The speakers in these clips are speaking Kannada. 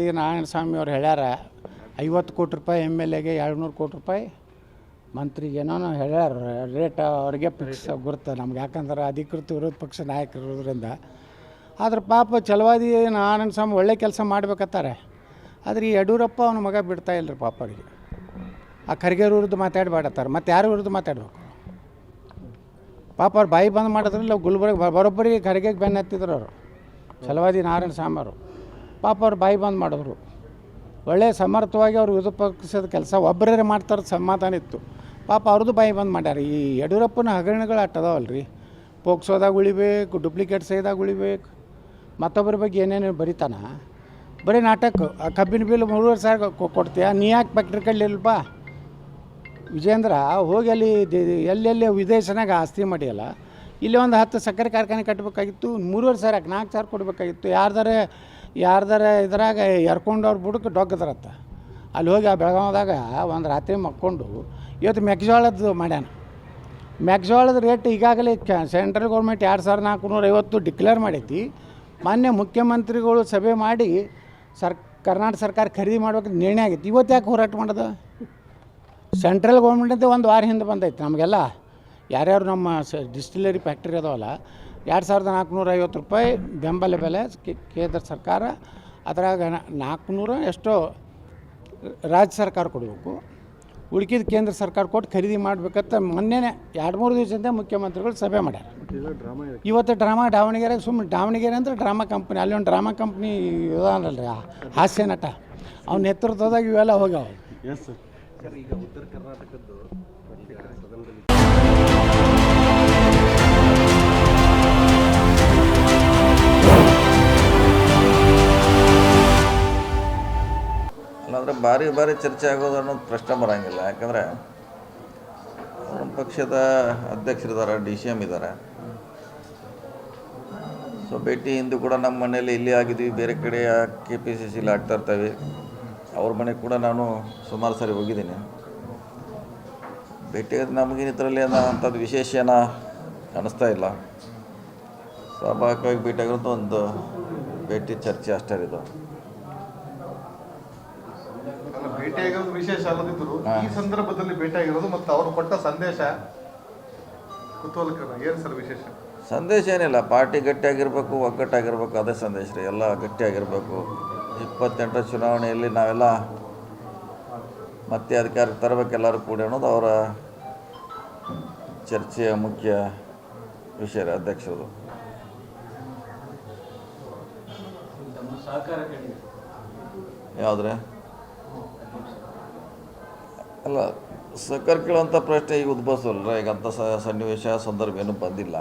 ನಾರಾಯಣ ಸ್ವಾಮಿ ಅವ್ರು ಹೇಳ್ಯಾರ, ಐವತ್ತು ಕೋಟಿ ರೂಪಾಯಿ ಎಂ ಎಲ್ ಎಗೆ ಎರಡುನೂರು ಕೋಟಿ ರೂಪಾಯಿ ಮಂತ್ರಿಗೆ ಏನೋ ಹೇಳ್ಯಾರ ರೇಟ್ ಅವ್ರಿಗೆ ಫಿಕ್ಸ್ ಗುರುತ. ನಮ್ಗೆ ಯಾಕಂದ್ರೆ ಅಧಿಕೃತ ವಿರೋಧ ಪಕ್ಷ ನಾಯಕರು ಇರೋದ್ರಿಂದ. ಆದ್ರೆ ಪಾಪ ಚಲವಾದಿ ನಾರಾಯಣ ಸ್ವಾಮಿ ಒಳ್ಳೆ ಕೆಲಸ ಮಾಡ್ಬೇಕತ್ತಾರೆ. ಆದರೆ ಈ ಯಡಿಯೂರಪ್ಪ ಅವನ ಮಗ ಬಿಡ್ತಾ ಇಲ್ಲರಿ ಪಾಪ ಅವರಿಗೆ. ಆ ಖರ್ಗೆ ವಿರುದ್ಧ ಮಾತಾಡಬೇಡತ್ತಾರೆ ಮತ್ತೆ ಯಾರ ವಿರುದ್ಧ ಮಾತಾಡ್ಬೇಕು? ಪಾಪ ಅವ್ರು ಬಾಯಿ ಬಂದ್ ಮಾಡಿದ್ರಲ್ಲ ಗುಲ್ಬರ್ಗ ಬರೋಬ್ಬರಿಗೆ ಬರೋಬ್ಬರಿ ಖರ್ಗೆಗೆ ಬೆನ್ನತ್ತಿದ್ರು ಅವರು. ಚಲವಾದಿ ನಾರಾಯಣ ಸ್ವಾಮಿ ಅವರು. ಪಾಪ ಅವ್ರು ಬಾಯಿ ಬಂದ್ ಮಾಡಿದ್ರು. ಒಳ್ಳೆ ಸಮರ್ಥವಾಗಿ ಅವ್ರು ವಿರೋಧ ಕೆಲಸ ಒಬ್ಬರೇ ಮಾಡ್ತಾರೆ ಸಮಾಧಾನ ಇತ್ತು. ಪಾಪ ಅವ್ರದ್ದು ಬಾಯಿ ಬಂದ್ ಮಾಡ್ಯಾರ. ಈ ಯಡಿಯೂರಪ್ಪನ ಹಗರಣಗಳು ಅಟ್ಟದಾವಲ್ಲ ರೀ ಪೋಕ್ಸೋದಾಗ ಉಳಿಬೇಕು ಡುಪ್ಲಿಕೇಟ್ ಸೈದಾಗ ಉಳಿಬೇಕು. ಮತ್ತೊಬ್ಬರ ಬಗ್ಗೆ ಏನೇನು ಬರಿತಾನ? ಬರೀ ನಾಟಕ. ಕಬ್ಬಿನ ಬಿಲ್ ಮೂರುವರೆ ಸಾವಿರ ಕೊಡ್ತೀಯ? ನೀ ಯಾಕೆ ಫ್ಯಾಕ್ಟ್ರಿ ಕಡ್ಲಿಲ್ಪ ವಿಜೇಂದ್ರ ಹೋಗಿ ಅಲ್ಲಿ ಎಲ್ಲೆಲ್ಲಿ ವಿದೇಶನಾಗ ಆಸ್ತಿ ಮಾಡಿಯಲ್ಲ, ಇಲ್ಲಿ ಒಂದು ಹತ್ತು ಸಕ್ಕರೆ ಕಾರ್ಖಾನೆ ಕಟ್ಟಬೇಕಾಗಿತ್ತು ಮೂರುವರೆ ಸಾವಿರ, ನಾಲ್ಕು ಸಾವಿರ ಕೊಡಬೇಕಾಗಿತ್ತು. ಯಾರ್ದಾರ ಯಾರ್ದಾರ ಇದ್ರಾಗ ಎರ್ಕೊಂಡವ್ರು ಬುಡಕ್ಕೆ ಡೊಗ್ಗದ್ರತ್ತ. ಅಲ್ಲಿ ಹೋಗಿ ಆ ಬೆಳಗಾವದಾಗ ಒಂದು ರಾತ್ರಿ ಮಕ್ಕೊಂಡು ಇವತ್ತು ಮೆಕ್ಜೋಳದ್ದು ಮಾಡ್ಯಾನ. ಮೆಕ್ಜೋಳದ ರೇಟ್ ಈಗಾಗಲೇ ಕ್ಯಾ ಸೆಂಟ್ರಲ್ ಗೌರ್ಮೆಂಟ್ ಎರಡು ಸಾವಿರದ ನಾಲ್ಕುನೂರ ಐವತ್ತು ಡಿಕ್ಲೇರ್ ಮಾಡೈತಿ. ಮಾನ್ಯ ಮುಖ್ಯಮಂತ್ರಿಗಳು ಸಭೆ ಮಾಡಿ ಸರ್ ಕರ್ನಾಟಕ ಸರ್ಕಾರ ಖರೀದಿ ಮಾಡ್ಬೇಕು ನಿರ್ಣಯ ಆಗೈತಿ. ಇವತ್ತು ಯಾಕೆ ಹೋರಾಟ ಮಾಡೋದು? ಸೆಂಟ್ರಲ್ ಗೌರ್ಮೆಂಟಿಂದ ಒಂದು ವಾರ ಹಿಂದೆ ಬಂದೈತೆ ನಮಗೆಲ್ಲ. ಯಾರ್ಯಾರು ನಮ್ಮ ಸ ಡಿಸ್ಟಿಲರಿ ಫ್ಯಾಕ್ಟ್ರಿ ಅದಾವಲ್ಲ ಎರಡು ಸಾವಿರದ ನಾಲ್ಕುನೂರ ಐವತ್ತು ರೂಪಾಯಿ ಬೆಂಬಲ ಬೆಲೆ ಕೇಂದ್ರ ಸರ್ಕಾರ. ಅದರಾಗ ನಾಲ್ಕುನೂರ ಎಷ್ಟೋ ರಾಜ್ಯ ಸರ್ಕಾರ ಕೊಡಬೇಕು. ಉಳ್ಕಿದ ಕೇಂದ್ರ ಸರ್ಕಾರ ಕೊಟ್ಟು ಖರೀದಿ ಮಾಡಬೇಕಂತ ಮೊನ್ನೆನೇ ಎರಡು ಮೂರು ದಿವಸದಿಂದ ಮುಖ್ಯಮಂತ್ರಿಗಳು ಸಭೆ ಮಾಡ್ಯಾರ. ಇವತ್ತು ಡ್ರಾಮಾ ದಾವಣಗೆರೆ ಸುಮ್ಮನೆ ದಾವಣಗೆರೆ ಅಂದರೆ ಡ್ರಾಮಾ ಕಂಪ್ನಿ, ಅಲ್ಲಿ ಒಂದು ಡ್ರಾಮಾ ಕಂಪ್ನಿ ಇದಾನಲ್ರಿ ಹಾಸ್ಯ ನಟ. ಅವ್ನ ನೇತೃತ್ವದಾಗ ಇವೆಲ್ಲ ಹೋಗ್ಯಾವ. ಈಗ ಉತ್ತರ ಕರ್ನಾಟಕದ್ದು ಅಲ್ಲಾಂದರೆ ಭಾರಿ ಭಾರಿ ಚರ್ಚೆ ಆಗೋದು ಅನ್ನೋದು ಪ್ರಶ್ನೆ ಬರೋಂಗಿಲ್ಲ. ಯಾಕಂದರೆ ನಮ್ಮ ಪಕ್ಷದ ಅಧ್ಯಕ್ಷರಿದ್ದಾರೆ, ಡಿ ಸಿ ಎಂ ಇದ್ದಾರೆ. ಸೊ ಭೇಟಿ ಇಂದು ಕೂಡ ನಮ್ಮ ಮನೆಯಲ್ಲಿ ಇಲ್ಲಿ ಆಗಿದ್ವಿ, ಬೇರೆ ಕಡೆ ಕೆ ಪಿ ಸಿ ಸಿಲಿ ಆಗ್ತಾ ಇರ್ತೇವೆ. ಅವ್ರ ಮನೆಗೆ ಕೂಡ ನಾನು ಸುಮಾರು ಸಾರಿ ಹೋಗಿದ್ದೀನಿ. ಭೇಟಿ ನಮಗಿನ ಇದರಲ್ಲಿ ಏನೋ ಅಂಥದ್ದು ವಿಶೇಷ ಏನೋ ಕಾಣಿಸ್ತಾ ಇಲ್ಲ. ಸ್ವಾಭಾವಿಕವಾಗಿ ಭೇಟಿಯಾಗಿರೋದು ಒಂದು ಭೇಟಿ ಚರ್ಚೆ ಅಷ್ಟೇ ಇದು ಅಲ್ಲ ಭೇಟಿಯಾಗಿರೋದು ವಿಶೇಷ ಅಲ್ಲದಿದ್ರು ಈ ಸಂದರ್ಭದಲ್ಲಿ ಭೇಟಿಯಾಗಿರೋದು ಮತ್ತು ಅವರು ಕೊಟ್ಟ ಸಂದೇಶ ಕುತೂಹಲಕರ ಏನು ಸರ್ ವಿಶೇಷ? ಸಂದೇಶ ಏನಿಲ್ಲ. ಪಾರ್ಟಿ ಗಟ್ಟಿಯಾಗಿರ್ಬೇಕು ಒಗ್ಗಟ್ಟಾಗಿರ್ಬೇಕು ಅದೇ ಸಂದೇಶ ರೀ. ಎಲ್ಲ ಗಟ್ಟಿಯಾಗಿರ್ಬೇಕು. ಇಪ್ಪತ್ತೆಂಟರ ಚುನಾವಣೆಯಲ್ಲಿ ನಾವೆಲ್ಲ ಮತ್ತೆ ಅಧಿಕಾರಕ್ಕೆ ತರಬೇಕು ಎಲ್ಲರೂ ಕೂಡಿ ಅನ್ನೋದು ಅವರ ಚರ್ಚೆಯ ಮುಖ್ಯ ವಿಷಯ ರೀ ಅಧ್ಯಕ್ಷರು ಯಾವುದ್ರೆ? ಅಲ್ಲ ಸಹಕಾರ ಕೇಳುವಂಥ ಪ್ರಶ್ನೆ ಈಗ ಉದ್ಭವಿಸಲ್ಲ ಈಗ ಅಂಥ ಸನ್ನಿವೇಶ, ಸಂದರ್ಭ ಏನೂ ಬಂದಿಲ್ಲ.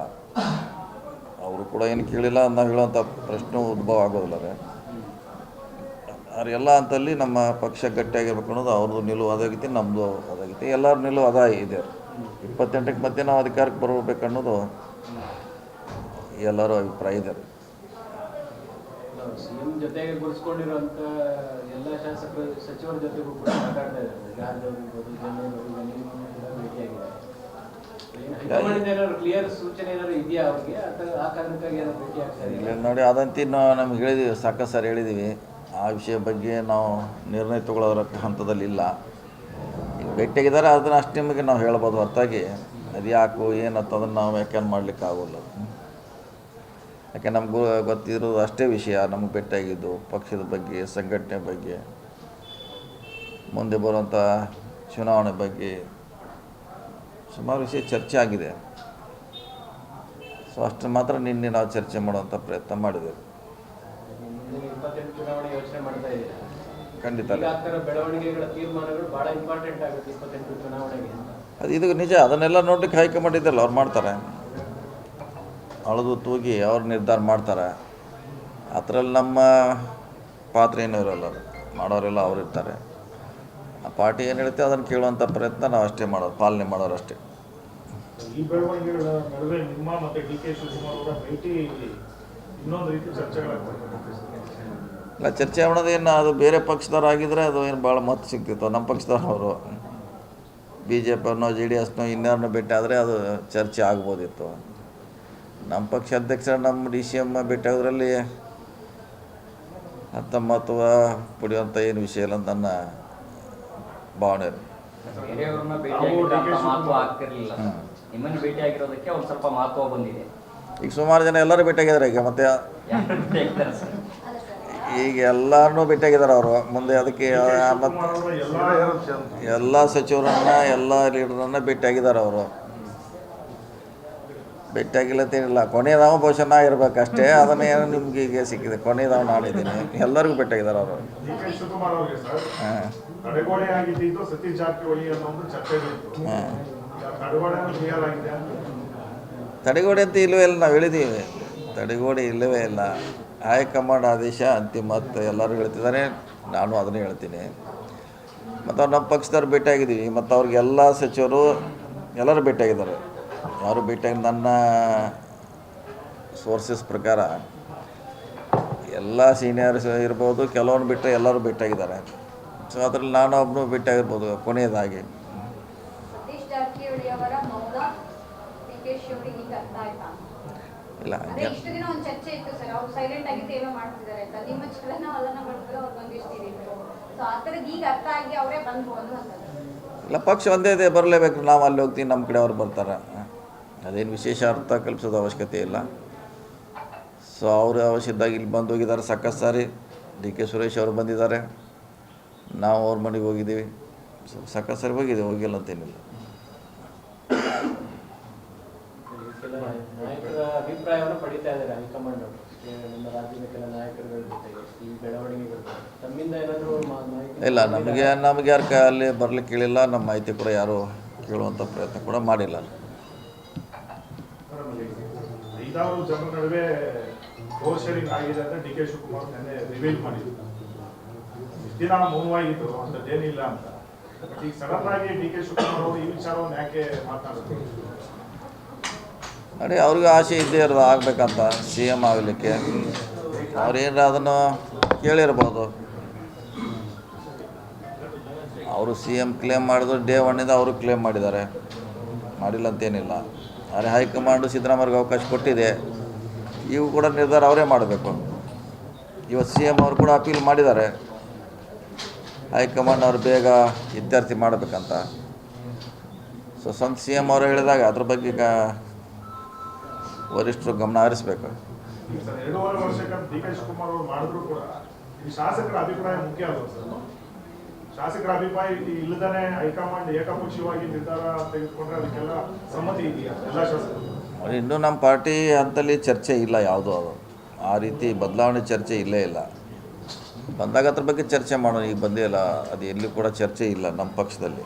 ಅವರು ಕೂಡ ಏನು ಕೇಳಿಲ್ಲ, ನಾವು ಹೇಳುವಂಥ ಪ್ರಶ್ನೆ ಉದ್ಭವ ಆಗೋದಿಲ್ಲ ರೀ. ಅವರೆಲ್ಲ ಅಂತಲ್ಲಿ ನಮ್ಮ ಪಕ್ಷ ಗಟ್ಟಿಯಾಗಿರ್ಬೇಕು ಅನ್ನೋದು ಅವ್ರದ್ದು ನಿಲುವು ಅದಾಗೈತಿ ನಮ್ಮದು ಅದಾಗೈತಿ. ಎಲ್ಲರ ನಿಲುವು ಅದ ಇದೆ. ಇಪ್ಪತ್ತೆಂಟಕ್ಕೆ ಮತ್ತೆ ನಾವು ಅಧಿಕಾರಕ್ಕೆ ಬರಬೇಕನ್ನೋದು ಎಲ್ಲರ ಅಭಿಪ್ರಾಯ ಇದೆ ಸಿಎಂ ಜೊತೆಗೆ ಗುರುಸ್ಕೊಂಡಿರುವಂತ ಎಲ್ಲ ಶಾಸಕರು ಸಚಿವರ ಜೊತೆಗೂ ಕೂಡ ಮಾತಾಡ್ತಾ ಇದ್ದಾರೆ ಗಾಂಧಿ ಇರ್ಬೋದು, ಇಲ್ಲ ನೋಡಿ ಅದಂತಿ ನಾವು ನಮ್ಗೆ ಹೇಳಿದ್ದೀವಿ ಸಾಕಷ್ಟು ಸರ್ ಹೇಳಿದ್ದೀವಿ ಆ ವಿಷಯ ಬಗ್ಗೆ ನಾವು ನಿರ್ಣಯ ತಗೊಳ್ಳೋ ಹಂತದಲ್ಲಿ ಇಲ್ಲ ಈಗ ಭೇಟಿಯಾಗಿದ್ದಾರೆ ಅದನ್ನು ಅಷ್ಟು ನಿಮಗೆ ನಾವು ಹೇಳ್ಬೋದು ಹೊರತಾಗಿ ಅದು ಯಾಕೋ ಏನಂತ ಅದನ್ನು ನಾವು ವ್ಯಾಖ್ಯಾನ ಮಾಡ್ಲಿಕ್ಕೆ ಆಗೋಲ್ಲ ಯಾಕೆ ನಮಗೂ ಗೊತ್ತಿರೋದು ಅಷ್ಟೇ ವಿಷಯ ನಮಗೆ ಭೇಟಿಯಾಗಿದ್ದು ಪಕ್ಷದ ಬಗ್ಗೆ ಸಂಘಟನೆ ಬಗ್ಗೆ ಮುಂದೆ ಬರುವಂಥ ಚುನಾವಣೆ ಬಗ್ಗೆ ಸುಮಾರು ವಿಷಯ ಚರ್ಚೆ ಆಗಿದೆ. ಸೊ ಅಷ್ಟು ಮಾತ್ರ ನಿನ್ನೆ ನಾವು ಚರ್ಚೆ ಮಾಡುವಂಥ ಪ್ರಯತ್ನ ಮಾಡಿದೆವು ಖಂಡಿತ. ಅದು ಇದು ನಿಜ ಅದನ್ನೆಲ್ಲ ನೋಡ್ಲಿಕ್ಕೆ ಹೈಕಮಾಂಡ್ ಇದೆಯಲ್ಲ ಅವ್ರು ಮಾಡ್ತಾರೆ. ಅಳದು ತೂಗಿ ಅವ್ರು ನಿರ್ಧಾರ ಮಾಡ್ತಾರೆ. ಅದರಲ್ಲಿ ನಮ್ಮ ಪಾತ್ರ ಏನೂ ಇರೋಲ್ಲ ಅದು. ಮಾಡೋರೆಲ್ಲ ಅವ್ರು ಇರ್ತಾರೆ. ಆ ಪಾರ್ಟಿ ಏನು ಹೇಳುತ್ತೆ ಅದನ್ನು ಕೇಳುವಂಥ ಪ್ರಯತ್ನ ನಾವು ಅಷ್ಟೇ ಮಾಡೋದು ಪಾಲನೆ ಮಾಡೋರು ಅಷ್ಟೇ. ಈ ಬೆಳವಣಿಗೆಗಳ ನಡುವೆ ನಿಮ್ಮ ಮತ್ತೆ ಡಿ ಕೆ ಶಿವಕುಮಾರ್ ಅವರ ಭೇಟಿ ಇನ್ನೊಂದು ರೀತಿ ಚರ್ಚೆಗಳಾಗ್ತದೆ ಇಲ್ಲ ಚರ್ಚೆ ಮಾಡೋದೇನು ಅದು ಬೇರೆ ಪಕ್ಷದವ್ರು ಆಗಿದ್ರೆ ಅದು ಏನು ಭಾಳ ಮಹತ್ವ ಸಿಗ್ತಿತ್ತು. ನಮ್ಮ ಪಕ್ಷದವರು ಅವರು. ಬಿ ಜೆ ಪಿನೋ ಜೆ ಡಿ ಎಸ್ನೋ ಇನ್ಯಾರನ್ನೋ ಭೇಟಿ ಆದರೆ ಅದು ಚರ್ಚೆ ಆಗ್ಬೋದಿತ್ತು. ನಮ್ಮ ಪಕ್ಷ ಅಧ್ಯಕ್ಷ ನಮ್ಮ ಡಿ ಸಿ ಎಮ್ಮ ಭೇಟಿ ಆಗೋದ್ರಲ್ಲಿ ಅಂತ ಮಹತ್ವ ಪಡೆಯುವಂಥ ಏನು ವಿಷಯ ಇಲ್ಲ ಅಂತ ನನ್ನ ಭಾವನೆ ಈಗ ಸುಮಾರು ಜನ ಎಲ್ಲರೂ ಭೇಟಿಯಾಗಿದ್ದಾರೆ ಈಗ ಮತ್ತೆ ಈಗ ಎಲ್ಲರನ್ನೂ ಭೇಟಿಯಾಗಿದ್ದಾರೆ ಅವರು. ಮುಂದೆ ಅದಕ್ಕೆ ಮತ್ತು ಎಲ್ಲ ಸಚಿವರನ್ನು ಇರೋದು ಎಲ್ಲ ಸಚಿವರನ್ನ ಎಲ್ಲ ಲೀಡರನ್ನ ಭೇಟಿಯಾಗಿದ್ದಾರೆ ಅವರು. ಭೇಟಿಯಾಗಿಲ್ಲ ಅಂತೇನಿಲ್ಲ ಕೊನೆಯದಾವ ಬಹುಶಃ ನಾ ಇರಬೇಕಷ್ಟೇ ಅದನ್ನ ಏನೋ ನಿಮ್ಗೆ ಈಗ ಸಿಕ್ಕಿದೆ. ಕೊನೆಯದಾವ ನಾಳಿದ್ದೀನಿ ಎಲ್ಲರಿಗೂ ಭೇಟಿಯಾಗಿದ್ದಾರೆ ಅವರು. ತಡೆಗೋಡೆ ಅಂತ ಇಲ್ಲವೇ ಇಲ್ಲ. ನಾವು ಹೇಳಿದ್ದೀವಿ ತಡೆಗೋಡೆ ಇಲ್ಲವೇ ಇಲ್ಲ. ಹೈಕಮಾಂಡ್ ಆದೇಶ ಅಂತಿಮ ಅಂತ ಎಲ್ಲರೂ ಹೇಳ್ತಿದ್ದಾರೆ. ನಾನು ಅದನ್ನೇ ಹೇಳ್ತೀನಿ. ಮತ್ತು ಅವ್ರು ನಮ್ಮ ಪಕ್ಷದವ್ರು ಭೇಟಿಯಾಗಿದ್ದೀವಿ. ಮತ್ತು ಅವ್ರಿಗೆಲ್ಲ ಸಚಿವರು ಎಲ್ಲರೂ ಭೇಟಿಯಾಗಿದ್ದಾರೆ. ಯಾರು ಭೇಟಿಯಾಗಿ ನನ್ನ ಸೋರ್ಸಸ್ ಪ್ರಕಾರ ಎಲ್ಲ ಸೀನಿಯರ್ಸ್ ಇರ್ಬೋದು ಕೆಲವೊಂದು ಬಿಟ್ಟರೆ ಎಲ್ಲರೂ ಬಿಟ್ಟಾಗಿದ್ದಾರೆ ಸೊ ಅದರಲ್ಲಿ ನಾನು ಒಬ್ಬನು ಭೇಟಿಯಾಗಿರ್ಬೋದು ಕೊನೆಯದಾಗಿ. ಇಲ್ಲ ಇಲ್ಲ ಪಕ್ಷ ಒಂದೇ ಇದೆ ಬರಲೇಬೇಕು. ನಾವು ಅಲ್ಲಿ ಹೋಗ್ತೀವಿ ನಮ್ಮ ಕಡೆ ಅವ್ರು ಬರ್ತಾರೆ. ಅದೇನು ವಿಶೇಷ ಅರ್ಥ ಕಲ್ಪಿಸೋದು ಅವಶ್ಯಕತೆ ಇಲ್ಲ. ಸೊ ಅವರು ಅವಶ್ಯ ಇದ್ದಾಗ ಇಲ್ಲಿ ಬಂದು ಹೋಗಿದ್ದಾರೆ. ಸಾಕಷ್ಟು ಸಾರಿ ಡಿ ಕೆ ಸುರೇಶ್ ಅವರು ಬಂದಿದ್ದಾರೆ. ನಾವು ಅವ್ರ ಮನೆಗೆ ಹೋಗಿದ್ದೀವಿ. ಸೊ ಸಾಕಷ್ಟು ಸಾರಿ ಹೋಗಿದ್ದೀವಿ ಹೋಗಿಲ್ಲ ಅಂತೇನಿಲ್ಲ ಇಲ್ಲ ನಮಗೆ ನಮಗೆ ಯಾರು ಅಲ್ಲಿ ಬರ್ಲಿಕ್ಕೆ ಕೇಳಿಲ್ಲ. ನಮ್ಮ ಮಾಹಿತಿ ಕೂಡ ಯಾರು ಕೇಳುವಂಥ ಪ್ರಯತ್ನ ಕೂಡ ಮಾಡಿಲ್ಲ ಐದಾರು ಜನರ ನಡುವೆ ಓವರ್ ಶೇರಿಂಗ್ ಆಗಿದೆ ಅಂತ ಡಿ ಕೆ ಶಿವಕುಮಾರ್ ನೆನ್ನೆ ರಿವೀಲ್ ಮಾಡಿದ್ರು. ದಿನ ಮೌನವಾಗಿದ್ರು ಏನಿಲ್ಲ ಅಂತ. ಬಟ್ ಈಗ ಸಡನ್ ಆಗಿ ಡಿ ಕೆ ಶಿವಕುಮಾರ್ ಅವರು ಈ ವಿಚಾರವನ್ನು ಯಾಕೆ ಮಾತಾಡಿದ್ರು? ನೋಡಿ ಅವ್ರಿಗೆ ಆಸೆ ಇದ್ದೇ ಇರೋದು ಆಗಬೇಕಂತ ಸಿ ಎಂ ಆಗಲಿಕ್ಕೆ. ಅವ್ರೇನಾರ ಅದನ್ನು ಕೇಳಿರ್ಬೋದು. ಅವರು ಸಿ ಎಂ ಕ್ಲೇಮ್ ಮಾಡಿದ್ರು ಡೇ ಒನ್ನಿಂದ ಅವರು ಕ್ಲೇಮ್ ಮಾಡಿದ್ದಾರೆ. ಮಾಡಿಲ್ಲ ಅಂತೇನಿಲ್ಲ. ಆದರೆ ಹೈಕಮಾಂಡು ಸಿದ್ದರಾಮಯ್ಯಗೆ ಅವಕಾಶ ಕೊಟ್ಟಿದೆ. ಇವು ಕೂಡ ನಿರ್ಧಾರ ಅವರೇ ಮಾಡಬೇಕು. ಇವತ್ತು ಸಿ ಎಂ ಅವರು ಕೂಡ ಅಪೀಲ್ ಮಾಡಿದ್ದಾರೆ. ಹೈಕಮಾಂಡ್ ಅವರು ಬೇಗ ಇತ್ಯರ್ಥಿ ಮಾಡಬೇಕಂತ. ಸೊ ಸ್ವಂತ ಸಿ ಎಂ ಅವರು ಹೇಳಿದಾಗ ಅದ್ರ ಬಗ್ಗೆ ಈಗ ವರಿಷ್ಠರು ಗಮನ ಹರಿಸ್ಬೇಕು. ಶಾಸಕರ ಅಭಿಪ್ರಾಯ ಮುಖ್ಯ ಶಾಸಕರ ಅಭಿಪ್ರಾಯ ಇಲ್ಲಿ ಇಲ್ಲದೇ ಹೈಕಮಾಂಡ್ ಏಕಪಕ್ಷೀಯವಾಗಿ ನಿರ್ಧಾರ ತೆಗೆದುಕೊಂಡ್ರೆ ಅದಕ್ಕೆಲ್ಲ ಸಮ್ಮತಿ ಇದೆಯಾ ಎಲ್ಲ ಶಾಸಕರು? ಇನ್ನು ಇನ್ನೂ ನಮ್ಮ ಪಾರ್ಟಿ ಅಂತಲ್ಲಿ ಚರ್ಚೆ ಇಲ್ಲ ಯಾವುದು ಅದು. ಆ ರೀತಿ ಬದಲಾವಣೆ ಚರ್ಚೆ ಇಲ್ಲೇ ಇಲ್ಲ. ಬಂದಾಗ ಅದ್ರ ಬಗ್ಗೆ ಚರ್ಚೆ ಮಾಡೋಣ ಈಗ ಬಂದೇ ಇಲ್ಲ. ಅದು ಎಲ್ಲಿ ಕೂಡ ಚರ್ಚೆ ಇಲ್ಲ ನಮ್ಮ ಪಕ್ಷದಲ್ಲಿ.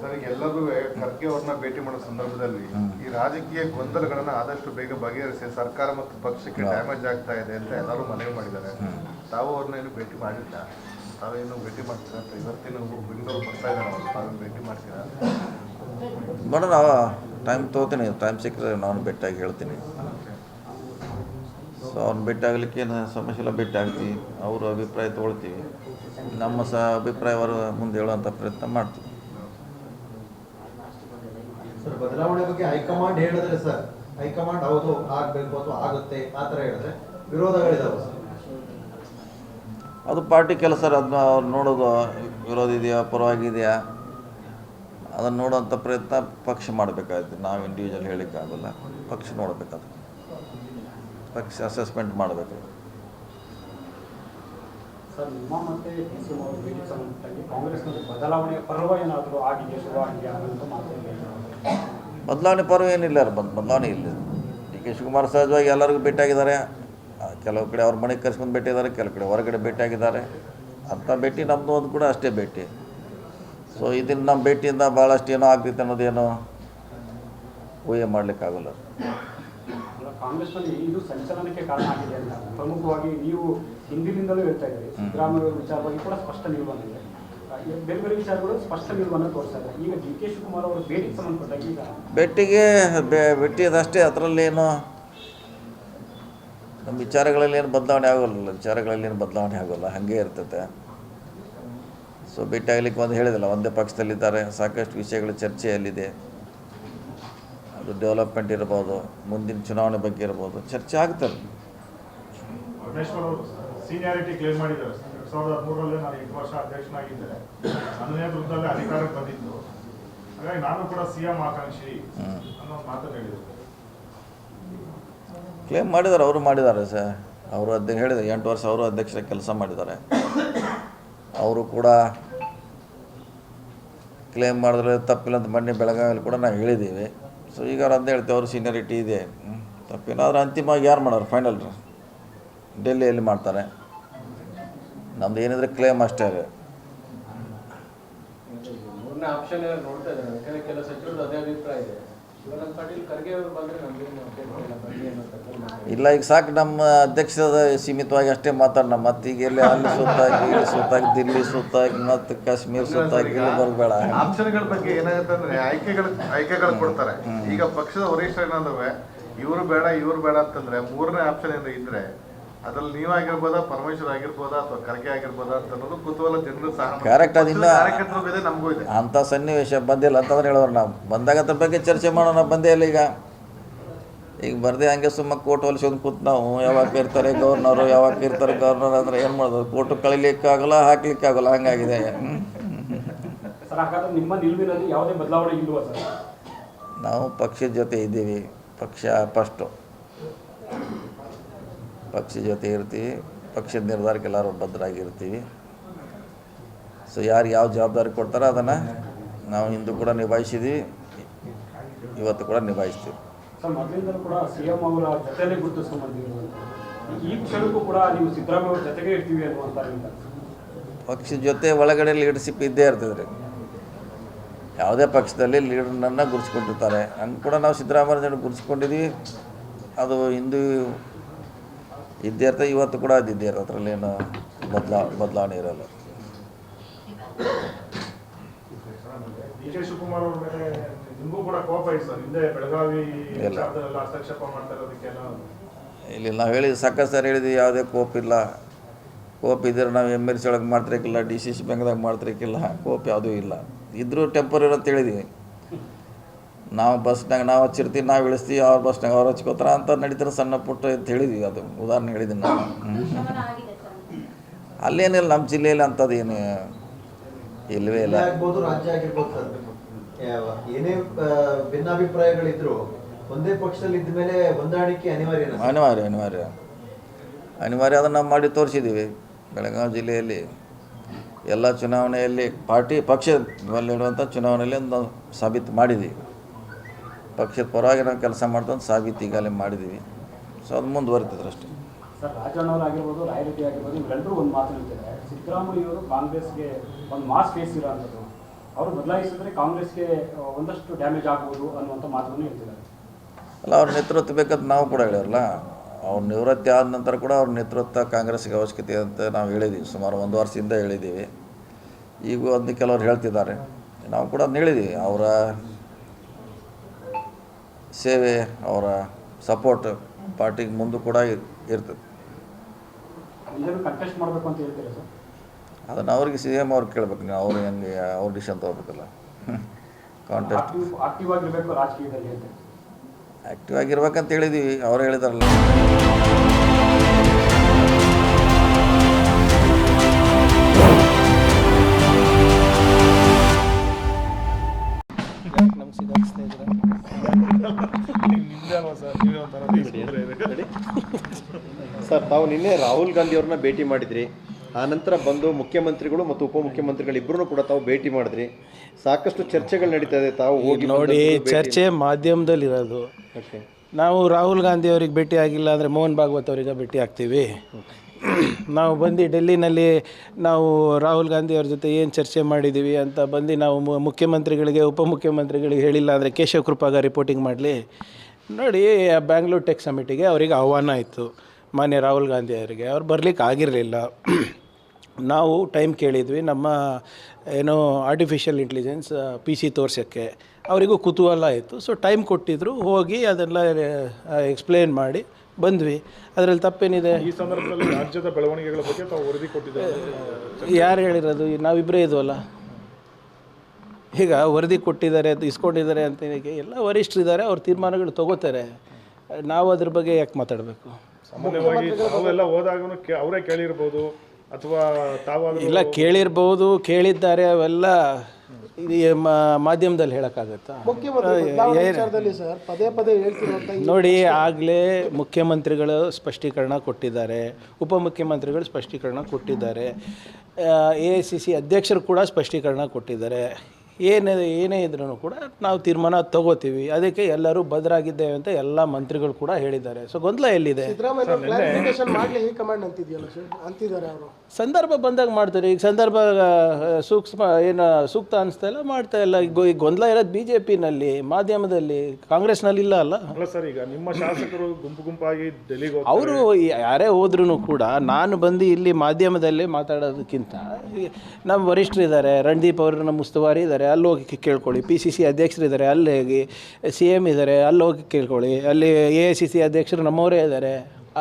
ಸರ್ ಎಲ್ಲರೂ ಖರ್ಗೆ ಅವ್ರನ್ನ ಭೇಟಿ ಮಾಡೋ ಸಂದರ್ಭದಲ್ಲಿ ಈ ರಾಜಕೀಯ ಗೊಂದಲಗಳನ್ನ ಆದಷ್ಟು ಬೇಗ ಬಗೆಹರಿಸಿ ಸರ್ಕಾರ ಮತ್ತು ಪಕ್ಷಕ್ಕೆ ಡ್ಯಾಮೇಜ್ ಆಗ್ತಾ ಇದೆ ಅಂತ ಎಲ್ಲರೂ ಮನವಿ ಮಾಡಿದ್ದಾರೆ. ತಾವು ಅವ್ರನ್ನ ಏನು ಭೇಟಿ ಮಾಡಿಲ್ಲ. ತಾವೇನು ಭೇಟಿ ಮಾಡ್ತೀರಾ ಅಂತ ಇವತ್ತಿನ ಬೆಂಗಳೂರು ಬರ್ತಾ ಇದ್ದಾರೆ ಅವರು. ತಾವೇನು ಭೇಟಿ ಮಾಡ್ತೀರಾ? ನೋಡೋಣ ಟೈಮ್ ತೊಗೋತೀನಿ. ಟೈಮ್ ಸಿಕ್ಕರೆ ನಾನು ಭೇಟಿಯಾಗಿ ಹೇಳ್ತೀನಿ. ಸೊ ಅವ್ನು ಭೇಟಿಯಾಗಲಿಕ್ಕೆ ಏನು ಸಮಸ್ಯೆ ಇಲ್ಲ ಭೇಟಿ ಆಗ್ತೀವಿ. ಅವ್ರ ಅಭಿಪ್ರಾಯ ತೊಗೊಳ್ತೀವಿ. ನಮ್ಮ ಸಹ ಅಭಿಪ್ರಾಯವರು ಮುಂದೆ ಹೇಳುವಂಥ ಪ್ರಯತ್ನ ಮಾಡ್ತೀವಿ. ಸರ್ ಬದಲಾವಣೆ ಬಗ್ಗೆ ಹೈಕಮಾಂಡ್ ಹೇಳಿದ್ರೆ ಸರ್ ಹೈಕಮಾಂಡ್ ಹೌದು ಆಗಬೇಕು ಅಥವಾ ಆಗುತ್ತೆ ಆ ಥರ ಹೇಳಿದ್ರೆ ವಿರೋಧಗಳಿದಾವೆ ಸರ್. ಅದು ಪಾರ್ಟಿ ಕೆಲಸ ಅದನ್ನ ಅವ್ರು ನೋಡೋದು ವಿರೋಧ ಇದೆಯಾ ಪರವಾಗಿದೆಯಾ ಅದನ್ನು ನೋಡೋಂಥ ಪ್ರಯತ್ನ ಪಕ್ಷ ಮಾಡಬೇಕಾಯ್ತು ನಾವು ಇಂಡಿವಿಜುವಲ್ ಹೇಳಿಕ್ಕಾಗಲ್ಲ ಪಕ್ಷ ನೋಡಬೇಕಾದ ಪಕ್ಷ ಅಸೆಸ್ಮೆಂಟ್ ಮಾಡಬೇಕು ಬದಲಾವಣೆ ಪರ್ವ ಏನಿಲ್ಲ ಬಂದು ಬದ್ ಬದಲಾವಣೆ ಇಲ್ಲ ಡಿ ಕೆ ಶಿವಕುಮಾರ್ ಸಹಜವಾಗಿ ಎಲ್ಲರಿಗೂ ಭೇಟಿಯಾಗಿದ್ದಾರೆ ಕೆಲವು ಕಡೆ ಅವ್ರ ಮನೆಗೆ ಕರ್ಸ್ಕೊಂಡು ಇದ್ದಾರೆ ಕೆಲವು ಕಡೆ ಹೊರಗಡೆ ಭೇಟಿಯಾಗಿದ್ದಾರೆ. ಅಂಥ ಭೇಟಿ ನಮ್ಮದು ಒಂದು ಕೂಡ ಅಷ್ಟೇ ಭೇಟಿ. ಸೊ ಇದನ್ನು ನಮ್ಮ ಭೇಟಿಯಿಂದ ಭಾಳಷ್ಟು ಏನೋ ಆಗ್ತೈತೆ ಅನ್ನೋದೇನು ಊಹೆ ಮಾಡಲಿಕ್ಕಾಗಲ್ಲ ಅಲ್ಲ, ಕಾಂಗ್ರೆಸ್ನಲ್ಲಿ ಇದು ಸಂಚಲನಕ್ಕೆ ಕಾರಣ ಆಗಿದೆ ಅಂತ ಪ್ರಮುಖವಾಗಿ ನೀವು ಹಿಂದಿನಿಂದಲೂ ಹೇಳ್ತಾ ಇದ್ದೀರಿ. ಸಿದ್ದರಾಮಯ್ಯ ಅವರ ವಿಚಾರವಾಗಿ ಕೂಡ ಸ್ಪಷ್ಟ ನಿಲುವನ್ನು ಇದೆ ಆ, ಈ ಬೇರೆ ಬೇರೆ ವಿಚಾರಗಳು ಸ್ಪಷ್ಟ ನಿಲುವನ್ನು ತೋರಿಸ್ತಾ ಇದ್ದಾರೆ. ಈಗ ಡಿ ಕೆ ಶಿವಕುಮಾರ್ ಅವರ ಭೇಟಿಗೆ ಸಂಬಂಧಪಟ್ಟಾಗ ಈಗ ಭೇಟಿಗೆ ಬೆ ಭೇಟಿಯದಷ್ಟೇ ಅದರಲ್ಲೇನು ನಮ್ಮ ವಿಚಾರಗಳಲ್ಲಿ ಏನು ಬದಲಾವಣೆ ಆಗೋಲ್ಲ ವಿಚಾರಗಳಲ್ಲಿ ಏನು ಬದಲಾವಣೆ ಆಗೋಲ್ಲ ಹಾಗೆ ಇರ್ತೈತೆ. ಸೊ ಭೇಟಿಯಾಗಲಿಕ್ಕೆ ಒಂದು ಹೇಳಿದಲ್ಲ ಒಂದೇ ಪಕ್ಷದಲ್ಲಿದ್ದಾರೆ ಸಾಕಷ್ಟು ವಿಷಯಗಳು ಚರ್ಚೆಯಲ್ಲಿದೆ. ಅದು ಡೆವಲಪ್ಮೆಂಟ್ ಇರ್ಬೋದು ಮುಂದಿನ ಚುನಾವಣೆ ಬಗ್ಗೆ ಇರ್ಬೋದು ಚರ್ಚೆ ಆಗ್ತದೆ. ಸೀನಿಯಾರಿಟಿ ಕ್ಲೇಮ್ ಮಾಡಿದ್ದಾರೆ. ಎರಡ್ ಸಾವಿರದ ಹದಿಮೂರರಲ್ಲಿ ನಾನು ಎಂಟು ವರ್ಷ ಅಧ್ಯಕ್ಷನಾಗಿದ್ದೆ. ನನ್ನ ನೇತೃತ್ವದಲ್ಲಿ ಅಧಿಕಾರಕ್ಕೆ ಬಂದಿದ್ದು. ಹಾಗಾಗಿ ನಾನು ಕೂಡ ಸಿ ಎಂ ಆಕಾಂಕ್ಷಿ ಅನ್ನೋ ಮಾತನ್ನು ಹೇಳಿದರು ಕ್ಲೇಮ್ ಮಾಡಿದ್ದಾರೆ ಅವರು ಮಾಡಿದ್ದಾರೆ ಸರ್. ಅವರು ಅಧ್ಯಕ್ಷ, ಹೇಳಿದೆ, ಎಂಟು ವರ್ಷ ಅವರು ಅಧ್ಯಕ್ಷರ ಕೆಲಸ ಮಾಡಿದ್ದಾರೆ. ಅವರು ಕೂಡ ಕ್ಲೇಮ್ ಮಾಡಿದ್ರೆ ತಪ್ಪಿಲ್ಲ ಅಂತ ಮೊನ್ನೆ ಬೆಳಗಾವಿಯಲ್ಲಿ ಕೂಡ ನಾವು ಹೇಳಿದ್ದೀವಿ. ಸೊ ಈಗ ಅವ್ರು ಅಂತ ಹೇಳ್ತೀವಿ, ಅವರು ಸೀನಿಯರಿಟಿ ಇದೆ. ಆದರೆ ಅಂತಿಮವಾಗಿ ಯಾರು ಮಾಡೋರು? ಫೈನಲ್ ಡೆಲ್ಲಿಯಲ್ಲಿ ಮಾಡ್ತಾರೆ. ನಮ್ದು ಏನಿದ್ರೆ ಕ್ಲೇಮ್ ಅಷ್ಟೇ ರೀ ಆಪ್ಷನ್ ನೋಡ್ತಾ ಇದ್ದಾರೆ? ಕೆಲವು ಕೆಲ ಸಚಿವರು ಅದೇ ಅಭಿಪ್ರಾಯ ಇದೆ. ಇಲ್ಲ ಈಗ ಸಾಕು ನಮ್ಮ ಅಧ್ಯಕ್ಷದ ಸೀಮಿತವಾಗಿ ಅಷ್ಟೇ ಮಾತಾಡೋಣ. ಮತ್ತೆ ಈಗ ಎಲ್ಲಿ ಅಲ್ಲಿ ಸುತ್ತಾಗಿ ಇಲ್ಲಿ ಸುತ್ತಾಗಿ ದಿಲ್ಲಿ ಸುತ್ತಾಗಿ ಮತ್ತು ಕಾಶ್ಮೀರ್ ಸುತ್ತಾಗಿ ಇಲ್ಲಿ ಬರಬೇಡ. ಆಪ್ಷನ್ಗಳ ಬಗ್ಗೆ ಏನಾಗುತ್ತೆ ಅಂದ್ರೆ ಆಯ್ಕೆಗಳು ಆಯ್ಕೆಗಳು ಕೊಡ್ತಾರೆ. ಈಗ ಪಕ್ಷದ ವರಿಷ್ಠ ಏನಂದ್ರೆ ಇವರು ಬೇಡ ಇವ್ರು ಬೇಡ ಅಂತಂದ್ರೆ ಮೂರನೇ ಆಪ್ಷನ್ ಏನಾದ್ರು ಇದ್ರೆ ಅದ್ರಲ್ಲಿ ನೀವಾಗಿರ್ಬೋದಾ ಪರಮೇಶ್ವರ್ ಆಗಿರ್ಬೋದಾ ಅಥವಾ ಖರ್ಗೆ ಆಗಿರ್ಬೋದಾ ಅಂತ ಅನ್ನೋದು ಕುತೂಹಲ ಜನರು ಸಹ ಕರೆಕ್ಟ್ ಅದಿನ್ನ- ಕಾರ್ಯಕರ್ತರಿಗೂ ನಮಗೂ ಇದೆ. ಅಂತ ಸನ್ನಿವೇಶ ಬಂದಿಲ್ಲ ಅಂತಂದ್ರೆ ಹೇಳೋರು ನಾವು. ಬಂದಾಗ ಅದ್ರ ಬಗ್ಗೆ ಚರ್ಚೆ ಮಾಡೋಣ ಬಂದೇ ಇಲ್ಲ ಈಗ. ಈಗ ಬರ್ದೆ ಹಂಗೆ ಸುಮ್ಮ ಕೋರ್ಟ್ ಹೊಲಿಸೋದು ಕೂತ್ ನಾವು. ಯಾವಾಗ ಇರ್ತಾರೆ ಗವರ್ನರು ಯಾವಾಗ ಇರ್ತಾರೆ ಗವರ್ನರ್ ಅಂದ್ರೆ ಏನು ಮಾಡೋದು? ಕೋರ್ಟ್ ಕಳಿಲಿಕ್ಕಾಗಲ್ಲ ಹಾಕ್ಲಿಕ್ಕಾಗಲ್ಲ ಹಂಗಾಗಿದೆ. ಸರ್ ಹಾಗಾದ್ರೆ ನಿಮ್ಮ ನಿಲುವಿನಲ್ಲಿ ಯಾವುದೇ ಬದಲಾವಣೆ ಇಲ್ವಾ ಸರ್? ನಾವು ಪಕ್ಷದ ಜೊತೆ ಇದ್ದೀವಿ. ಪಕ್ಷ ಫಸ್ಟು ಪಕ್ಷದ ಜೊತೆ ಇರ್ತೀವಿ ಪಕ್ಷದ ನಿರ್ಧಾರಕ್ಕೆ ಎಲ್ಲರೂ ಬದ್ಧರಾಗಿರ್ತೀವಿ. ಸೊ ಯಾರು ಯಾವ ಜವಾಬ್ದಾರಿ ಕೊಡ್ತಾರೋ ಅದನ್ನು ನಾವು ಹಿಂದೂ ಕೂಡ ನಿಭಾಯಿಸಿದ್ದೀವಿ ಇವತ್ತು ಕೂಡ ನಿಭಾಯಿಸ್ತೀವಿ. ಪಕ್ಷದ ಜೊತೆ ಒಳಗಡೆ ಲೀಡರ್ಶಿಪ್ ಇದ್ದೇ ಇರ್ತದ್ರಿ. ರೀ ಯಾವುದೇ ಪಕ್ಷದಲ್ಲಿ ಲೀಡರ್ನನ್ನು ಗುರುಸ್ಕೊಂಡಿರ್ತಾರೆ ಹಂಗೆ ಕೂಡ ನಾವು ಸಿದ್ದರಾಮಯ್ಯ ಗುರುಸ್ಕೊಂಡಿದ್ದೀವಿ ಅದು ಹಿಂದೂ ಇದ್ದೇ ಇರ್ತದೆ ಇವತ್ತು ಕೂಡ ಅದು ಇದ್ದೇ ಇರ್ತದೆ ಅದರಲ್ಲೇನು ಬದಲಾ ಬದಲಾವಣೆ ಇರಲ್ಲ. ಇಲ್ಲ. ನಾವು ಹೇಳಿದ ಸಾಕಷ್ಟು ಸರ್ ಹೇಳಿದ್ವಿ ಯಾವುದೇ ಕೋಪ್ ಇಲ್ಲ. ಕೋಪ್ ಇದ್ರೆ ನಾವು ಎಂ ಎಲ್ ಸಿ ಒಳಗೆ ಮಾಡ್ತಿರಕ್ಕಿಲ್ಲ ಡಿ ಸಿ ಸಿ ಬ್ಯಾಂಕ್ದಾಗ ಮಾಡ್ತಿರಕ್ಕಿಲ್ಲ ಕೋಪ್ ಯಾವುದೂ ಇಲ್ಲ. ಇದ್ರೂ ಟೆಂಪರರಿ ಅಂತ ಹೇಳಿದ್ವಿ. ನಾವು ಬಸ್ನಾಗ ನಾವು ಹಚ್ಚಿರ್ತೀವಿ ನಾವು ಇಳಿಸ್ತೀವಿ ಅವ್ರ ಬಸ್ನಾಗ ಅವ್ರು ಹಚ್ಕೋತಾರ ಅಂತ ನಡೀತಾರೆ ಸಣ್ಣ ಪುಟ್ಟ ಅಂತ ಹೇಳಿದ್ವಿ. ಅದು ಉದಾಹರಣೆ ಹೇಳಿದ್ದೀನಿ ನಾನು. ಅಲ್ಲೇನಿಲ್ಲ ನಮ್ಮ ಜಿಲ್ಲೆಯಲ್ಲಿ ಅಂಥದ್ದು ಏನು ಇಲ್ಲವೇ ಇಲ್ಲ. ಏನೇ ಭಿನ್ನಾಭಿಪ್ರಾಯಗಳಿದ್ರು ಒಂದೇ ಪಕ್ಷದಲ್ಲಿ ಹೊಂದಾಣಿಕೆ ಅನಿವಾರ್ಯ? ಅನಿವಾರ್ಯ ಅನಿವಾರ್ಯ. ಅನಿವಾರ್ಯ ಅದನ್ನು ನಾವು ಮಾಡಿ ತೋರಿಸಿದ್ದೀವಿ ಬೆಳಗಾವಿ ಜಿಲ್ಲೆಯಲ್ಲಿ ಎಲ್ಲ ಚುನಾವಣೆಯಲ್ಲಿ ಪಾರ್ಟಿ ಪಕ್ಷದಲ್ಲಿರುವಂಥ ಚುನಾವಣೆಯಲ್ಲಿ ಒಂದು ಸಾಬೀತು ಮಾಡಿದ್ದೀವಿ ಪಕ್ಷದ ಪರವಾಗಿ ನಾವು ಕೆಲಸ ಮಾಡ್ತಂದು ಸಾಬೀತು ಈಗಾಗಲೇ ಮಾಡಿದ್ದೀವಿ. ಸೊ ಅದು ಮುಂದುವರಿತದ್ರೆ ಅಷ್ಟೇ. ಸರ್ ರಾಜಣ್ಣವ್ರು ಆಗಿರ್ಬೋದು ರಾಯರೆಡ್ಡಿ ಆಗಿರ್ಬೋದು ಇವರೆಲ್ಲರೂ ಒಂದು ಮಾತು ಹೇಳ್ತಿದ್ದಾರೆ ಸಿದ್ದರಾಮಯ್ಯವರು ಕಾಂಗ್ರೆಸ್ಗೆ ಒಂದು ಮಾಸ್ ಫೇಸ್ ಇರೋಂಥದ್ದು ಅವರು ಬದಲಾಯಿಸಿದ್ರೆ ಕಾಂಗ್ರೆಸ್ಗೆ ಒಂದಷ್ಟು ಡ್ಯಾಮೇಜ್ ಆಗ್ಬೋದು ಅನ್ನುವಂಥ ಮಾತನ್ನು ಹೇಳ್ತಿದ್ದಾರೆ. ಅಲ್ಲ ಅವ್ರ ನೇತೃತ್ವ ಬೇಕಂತ ನಾವು ಕೂಡ ಹೇಳಿರಲ್ಲ ಅವ್ರ ನಿವೃತ್ತಿ ಆದ ನಂತರ ಕೂಡ ಅವ್ರ ನೇತೃತ್ವ ಕಾಂಗ್ರೆಸ್ಗೆ ಅವಶ್ಯಕತೆ ಅಂತ ನಾವು ಹೇಳಿದ್ದೀವಿ ಸುಮಾರು ಒಂದು ವರ್ಷದಿಂದ ಹೇಳಿದ್ದೀವಿ ಈಗ ಅದನ್ನ ಕೆಲವ್ರು ಹೇಳ್ತಿದ್ದಾರೆ. ನಾವು ಕೂಡ ಅದನ್ನ ಹೇಳಿದ್ದೀವಿ ಅವರ ಸೇವೆ ಅವರ ಸಪೋರ್ಟ್ ಪಾರ್ಟಿಗೆ ಮುಂದೆ ಕೂಡ ಇರ್- ಇರ್ತದೆ. ಅದನ್ನು ಅವ್ರಿಗೆ ಸಿ ಎಂ ಅವ್ರಿಗೆ ಕೇಳ್ಬೇಕು ನೀವು ಅವ್ರು ಹೆಂಗೆ ಅವ್ರ ಡಿಸಿಷನ್ ತೊಗೋಬೇಕಲ್ಲ. ಕಾಂಟೆಸ್ಟ್ ಆಕ್ಟಿವ್ ಆ್ಯಕ್ಟಿವ್ ಆಗಿರ್ಬೇಕಂತ ಹೇಳಿದೀವಿ ಅವ್ರು ಹೇಳಿದಾರಲ್ಲ. ನಿನ್ನೆ ರಾಹುಲ್ ಗಾಂಧಿ ಅವ್ರನ್ನ ಭೇಟಿ ಮಾಡಿದ್ರಿ. ಆ ನಂತರ ಬಂದು ಮುಖ್ಯಮಂತ್ರಿಗಳು ಮತ್ತು ಉಪಮುಖ್ಯಮಂತ್ರಿಗಳು ಇಬ್ಬರನ್ನು ಕೂಡ ತಾವು ಭೇಟಿ ಮಾಡಿದ್ರಿ. ಸಾಕಷ್ಟು ಚರ್ಚೆಗಳು ನಡೀತಾ ಇದೆ. ತಾವು ಹೋಗಿ ನೋಡಿ ಚರ್ಚೆ ಮಾಧ್ಯಮದಲ್ಲಿರೋದು. ಇರೋದು ನಾವು ರಾಹುಲ್ ಗಾಂಧಿ ಅವ್ರಿಗೆ ಭೇಟಿ ಆಗಿಲ್ಲ ಅಂದರೆ ಮೋಹನ್ ಭಾಗವತ್ ಅವರಿಗೆ ಭೇಟಿ ಆಗ್ತೀವಿ. ನಾವು ಬಂದು ಡೆಲ್ಲಿನಲ್ಲಿ ನಾವು ರಾಹುಲ್ ಗಾಂಧಿ ಅವ್ರ ಜೊತೆ ಏನು ಚರ್ಚೆ ಮಾಡಿದ್ದೀವಿ ಅಂತ ಬಂದು ನಾವು ಮುಖ್ಯಮಂತ್ರಿಗಳಿಗೆ ಉಪಮುಖ್ಯಮಂತ್ರಿಗಳಿಗೆ ಹೇಳಿಲ್ಲ ಅಂದರೆ ಕೇಶವ ಕೃಪಾಗ ರಿಪೋರ್ಟಿಂಗ್ ಮಾಡಲಿ. ನೋಡಿ ಬ್ಯಾಂಗ್ಳೂರ್ ಟೆಕ್ ಸಮಿಟಿಗೆ ಅವರಿಗೆ ಆಹ್ವಾನ ಇತ್ತು ಮಾನ್ಯ ರಾಹುಲ್ ಗಾಂಧಿ ಅವರಿಗೆ ಅವ್ರು ಬರಲಿಕ್ಕೆ ಆಗಿರಲಿಲ್ಲ. ನಾವು ಟೈಮ್ ಕೇಳಿದ್ವಿ ನಮ್ಮ ಏನೋ ಆರ್ಟಿಫಿಷಿಯಲ್ ಇಂಟೆಲಿಜೆನ್ಸ್ ಪಿ ಸಿ ತೋರ್ಸೋಕ್ಕೆ. ಅವರಿಗೂ ಕುತೂಹಲ ಆಯಿತು ಸೊ ಟೈಮ್ ಕೊಟ್ಟಿದ್ದರು ಹೋಗಿ ಅದೆಲ್ಲ ಎಕ್ಸ್ಪ್ಲೇನ್ ಮಾಡಿ ಬಂದ್ವಿ. ಅದರಲ್ಲಿ ತಪ್ಪೇನಿದೆ? ಈ ಸಂದರ್ಭದಲ್ಲಿ ರಾಜ್ಯದ ಬೆಳವಣಿಗೆಗಳ ಬಗ್ಗೆ ತಾವು ವರದಿ ಕೊಟ್ಟಿದ್ದಾರೆ ಯಾರು ಹೇಳಿರೋದು? ನಾವಿಬ್ಬರೇ ಇದ್ವಲ್ಲ? ಈಗ ವರದಿ ಕೊಟ್ಟಿದ್ದಾರೆ ಅದು ಇಸ್ಕೊಂಡಿದ್ದಾರೆ ಅಂತ ಎಲ್ಲ ವರಿಷ್ಠರಿದ್ದಾರೆ ಅವ್ರ ತೀರ್ಮಾನಗಳು ತಗೋತಾರೆ. ನಾವು ಅದ್ರ ಬಗ್ಗೆ ಯಾಕೆ ಮಾತಾಡಬೇಕು? ಸಾಮಾನ್ಯವಾಗಿ ತಾವೆಲ್ಲ ಹೋದಾಗ ಅವರೇ ಕೇಳಿರ್ಬೋದು ಅಥವಾ ತಾವಾಗ ಇಲ್ಲ ಕೇಳಿರ್ಬೋದು ಕೇಳಿದ್ದಾರೆ ಅವೆಲ್ಲ ಮಾಧ್ಯಮದಲ್ಲಿ ಹೇಳೋಕ್ಕಾಗತ್ತಾ? ವಿಚಾರದಲ್ಲಿ ಸರ್? ಪದೇ ಪದೇ ನೋಡಿ ಆಗಲೇ ಮುಖ್ಯಮಂತ್ರಿಗಳು ಸ್ಪಷ್ಟೀಕರಣ ಕೊಟ್ಟಿದ್ದಾರೆ. ಉಪಮುಖ್ಯಮಂತ್ರಿಗಳು ಸ್ಪಷ್ಟೀಕರಣ ಕೊಟ್ಟಿದ್ದಾರೆ. ಎ ಐ ಸಿ ಸಿ ಅಧ್ಯಕ್ಷರು ಕೂಡ ಸ್ಪಷ್ಟೀಕರಣ ಕೊಟ್ಟಿದ್ದಾರೆ. ಏನೇ ಏನೇ ಇದ್ರೂ ಕೂಡ ನಾವು ತೀರ್ಮಾನ ತಗೋತೀವಿ. ಅದಕ್ಕೆ ಎಲ್ಲರೂ ಬದ್ರಾಗಿದ್ದೇವೆ ಅಂತ ಎಲ್ಲ ಮಂತ್ರಿಗಳು ಕೂಡ ಹೇಳಿದ್ದಾರೆ. ಸೊ ಗೊಂದಲ ಎಲ್ಲಿದೆ? ಸಿದ್ದರಾಮಯ್ಯ ಕ್ಲಾರಿಫಿಕೇಶನ್ ಮಾಡ್ಲಿ ಈ ಕಮಾಂಡ್ ಅಂತಿದೆಯಲ್ಲ ಸರ್ ಅಂತಿದ್ದಾರೆ ಅವರು. ಸಂದರ್ಭ ಬಂದಾಗ ಮಾಡ್ತಾರೆ. ಈಗ ಸಂದರ್ಭ ಸೂಕ್ಷ್ಮ ಏನು ಸೂಕ್ತ ಅನಿಸ್ತಾ ಇಲ್ಲ ಮಾಡ್ತಾ ಇಲ್ಲ. ಈಗ ಗೊಂದಲ ಇರೋದು ಬಿ ಜೆ ಪಿನಲ್ಲಿ ಮಾಧ್ಯಮದಲ್ಲಿ ಕಾಂಗ್ರೆಸ್ನಲ್ಲಿ ಇಲ್ಲ ಅಲ್ಲ? ಸರ್ ಈಗ ನಿಮ್ಮ ಶಾಸಕರು ಗುಂಪು ಗುಂಪಾಗಿ ಡೆಲ್ಲಿಗೆ ಹೋಗ್ತಾರೆ. ಅವರು ಯಾರೇ ಹೋದ್ರೂ ಕೂಡ ನಾನು ಬಂದು ಇಲ್ಲಿ ಮಾಧ್ಯಮದಲ್ಲಿ ಮಾತಾಡೋದಕ್ಕಿಂತ ನಮ್ಮ ವರಿಷ್ಠರಿದ್ದಾರೆ ರಣದೀಪ್ ಅವರು ನಮ್ಮ ಉಸ್ತುವಾರಿ ಇದ್ದಾರೆ. ಅಲ್ಲಿ ಹೋಗಿ ಕೇಳ್ಕೊಳ್ಳಿ. ಪಿ ಸಿ ಸಿ ಅಧ್ಯಕ್ಷರಿದ್ದಾರೆ, ಅಲ್ಲಿ ಹೋಗಿ ಸಿ ಎಂ ಇದ್ದಾರೆ, ಅಲ್ಲಿ ಹೋಗಿ ಕೇಳ್ಕೊಳ್ಳಿ. ಅಲ್ಲಿ ಎ ಐ ಸಿ ಸಿ ಅಧ್ಯಕ್ಷರು ನಮ್ಮವರೇ ಇದ್ದಾರೆ,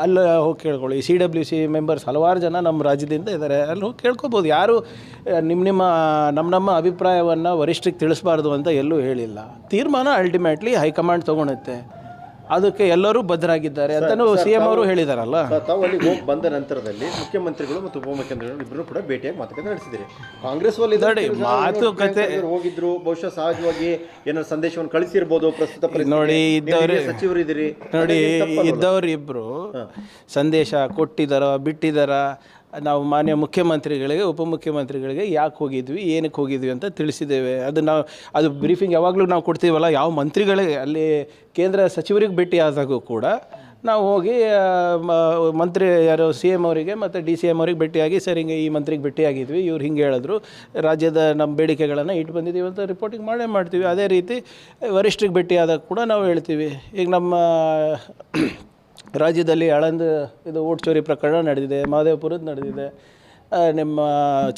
ಅಲ್ಲಿ ಹೋಗಿ ಕೇಳ್ಕೊಳ್ಳಿ. ಸಿ ಡಬ್ಲ್ಯೂ ಸಿ ಮೆಂಬರ್ಸ್ ಹಲವಾರು ಜನ ನಮ್ಮ ರಾಜ್ಯದಿಂದ ಇದ್ದಾರೆ, ಅಲ್ಲಿ ಹೋಗಿ ಕೇಳ್ಕೊಬೋದು. ಯಾರು ನಿಮ್ಮ ನಿಮ್ಮ ನಮ್ಮ ನಮ್ಮ ಅಭಿಪ್ರಾಯವನ್ನು ವರಿಷ್ಠರಿಗೆ ತಿಳಿಸ್ಬಾರ್ದು ಅಂತ ಎಲ್ಲೂ ಹೇಳಿಲ್ಲ. ತೀರ್ಮಾನ ಅಲ್ಟಿಮೇಟ್ಲಿ ಹೈಕಮಾಂಡ್ ತೊಗೊಳುತ್ತೆ. ಅದಕ್ಕೆ ಎಲ್ಲರೂ ಬದ್ಧರಾಗಿದ್ದಾರೆ ಅಂತಲೂ ಸಿ ಎಂ ಅವರು ಹೇಳಿದಾರಲ್ಲ? ತಾವು ಅಲ್ಲಿ ಹೋಗಿ ಬಂದ ನಂತರದಲ್ಲಿ ಮುಖ್ಯಮಂತ್ರಿಗಳು ಮತ್ತು ಉಪಮುಖ್ಯಮಂತ್ರಿಗಳು ಇಬ್ಬರು ಕೂಡ ಭೇಟಿಯಾಗಿ ಮಾತುಕತೆ ನಡೆಸಿದ್ರಿ. ಕಾಂಗ್ರೆಸ್ ಅಲ್ಲಿ ನೋಡಿ, ಮಾತುಕತೆ- ಹೋಗಿದ್ರು ಬಹುಶಃ ಸಹಜವಾಗಿ ಏನಾದ್ರು ಸಂದೇಶವನ್ನು ಕಳಿಸಿರ್ಬೋದು ಪ್ರಸ್ತುತ. ನೋಡಿ, ಇದ್ದವರು ಸಚಿವರು ಇದ್ದೀರಿ ನೋಡಿ ಇದ್ದವರು ಇಬ್ಬರು ಸಂದೇಶ ಕೊಟ್ಟಿದಾರ ಬಿಟ್ಟಿದ್ದಾರ ನಾವು ಮಾನ್ಯ ಮುಖ್ಯಮಂತ್ರಿಗಳಿಗೆ, ಉಪಮುಖ್ಯಮಂತ್ರಿಗಳಿಗೆ ಯಾಕೆ ಹೋಗಿದ್ವಿ ಏನಕ್ಕೆ ಹೋಗಿದ್ವಿ ಅಂತ ತಿಳಿಸಿದ್ದೇವೆ. ಅದು ನಾವು, ಅದು ಬ್ರೀಫಿಂಗ್ ಯಾವಾಗಲೂ ನಾವು ಕೊಡ್ತೀವಲ್ಲ, ಯಾವ ಮಂತ್ರಿಗಳಿಗೆ ಅಲ್ಲಿ ಕೇಂದ್ರ ಸಚಿವರಿಗೆ ಭೇಟಿ ಆದಾಗೂ ಕೂಡ ನಾವು ಹೋಗಿ ಮಂತ್ರಿ ಯಾರು, ಸಿ ಎಂ ಅವರಿಗೆ ಮತ್ತು ಡಿ ಸಿ ಎಂ ಅವ್ರಿಗೆ ಭೇಟಿಯಾಗಿ, ಸರ್, ಹಿಂಗೆ ಈ ಮಂತ್ರಿಗೆ ಭೇಟಿಯಾಗಿದ್ವಿ, ಇವ್ರು ಹಿಂಗೆ ಹೇಳಿದ್ರು, ರಾಜ್ಯದ ನಮ್ಮ ಬೇಡಿಕೆಗಳನ್ನು ಇಟ್ಟು ಬಂದಿದ್ದೀವಿ ಅಂತ ರಿಪೋರ್ಟಿಂಗ್ ಮಾಡೇ ಮಾಡ್ತೀವಿ. ಅದೇ ರೀತಿ, ವರಿಷ್ಠರಿಗೆ ಭೇಟಿಯಾದಾಗ ಕೂಡ ನಾವು ಹೇಳ್ತೀವಿ. ಈಗ ನಮ್ಮ ರಾಜ್ಯದಲ್ಲಿ ಆಳಂದ ಇದು ಓಟ್ ಚೋರಿ ಪ್ರಕರಣ ನಡೆದಿದೆ ಮಹದೇವಪುರದ ನಡೆದಿದೆ ನಿಮ್ಮ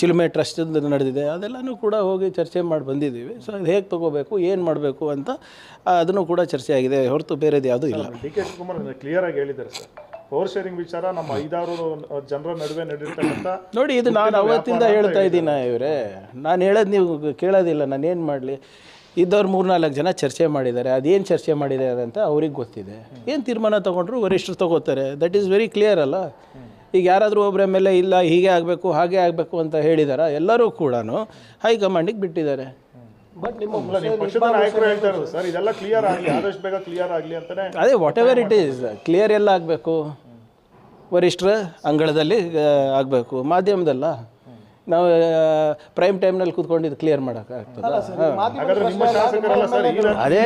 ಚಿಲುಮೆ ಟ್ರಸ್ಟದ್ದು ನಡೆದಿದೆ ಅದೆಲ್ಲನೂ ಕೂಡ ಹೋಗಿ ಚರ್ಚೆ ಮಾಡಿ ಬಂದಿದ್ದೀವಿ. ಸೊ ಅದು ಹೇಗೆ ತೊಗೋಬೇಕು ಏನು ಮಾಡಬೇಕು ಅಂತ ಅದನ್ನು ಕೂಡ ಚರ್ಚೆ ಆಗಿದೆ. ಹೊರತು ಬೇರೆದು ಯಾವುದೂ ಇಲ್ಲ. ಡಿ ಕೆ ಶಿವಕುಮಾರ್ ಕ್ಲಿಯರ್ ಆಗಿ ಹೇಳಿದ್ದಾರೆ ಸರ್. ಪವರ್ ಶೇರಿಂಗ್ ವಿಚಾರ ನಮ್ಮ ಐದಾರು ಜನರ ನಡುವೆ ನಡೆದಿರ್ತಕ್ಕಂಥ ನೋಡಿ ಇದು ನಾನು ಅವತ್ತಿಂದ ಹೇಳ್ತಾ ಇದ್ದೀನಿ ಇವರೇ. ನಾನು ಹೇಳೋದು ನೀವು ಕೇಳೋದಿಲ್ಲ ನಾನು ಏನು ಮಾಡಲಿ? ಇದ್ದವ್ರು ಮೂರ್ನಾಲ್ಕು ಜನ ಚರ್ಚೆ ಮಾಡಿದ್ದಾರೆ. ಅದೇನು ಚರ್ಚೆ ಮಾಡಿದ್ದಾರೆ ಅಂತ ಅವ್ರಿಗೆ ಗೊತ್ತಿದೆ. ಏನು ತೀರ್ಮಾನ ತೊಗೊಂಡ್ರು ವರಿಷ್ಠರು ತೊಗೋತಾರೆ. ದಟ್ ಈಸ್ ವೆರಿ ಕ್ಲಿಯರ್ ಅಲ್ಲ? ಈಗ ಯಾರಾದರೂ ಒಬ್ಬರ ಮೇಲೆ ಇಲ್ಲ ಹೀಗೆ ಆಗಬೇಕು ಹಾಗೆ ಆಗಬೇಕು ಅಂತ ಹೇಳಿದಾರ ಎಲ್ಲರೂ ಕೂಡ ಹೈಕಮಾಂಡಿಗೆ ಬಿಟ್ಟಿದ್ದಾರೆ. ಬಟ್ ನಿಮ್ಮ ಅದೇ whatever it is clear ಎಲ್ಲ ಆಗಬೇಕು. ವರಿಷ್ಠರ ಅಂಗಳದಲ್ಲಿ ಆಗಬೇಕು. ಮಾಧ್ಯಮದಲ್ಲ. ನಾವು ಪ್ರೈಮ್ ಟೈಮ್ನಲ್ಲಿ ಕೂತ್ಕೊಂಡಿದ್ದು ಕ್ಲಿಯರ್ ಮಾಡೋಕ್ಕಾಗ್ತದ ಹಾಗಾದ್ರೆ ನಿಮ್ಮ ಶಾಸಕರೆಲ್ಲ ಸರ್ ಅದೇ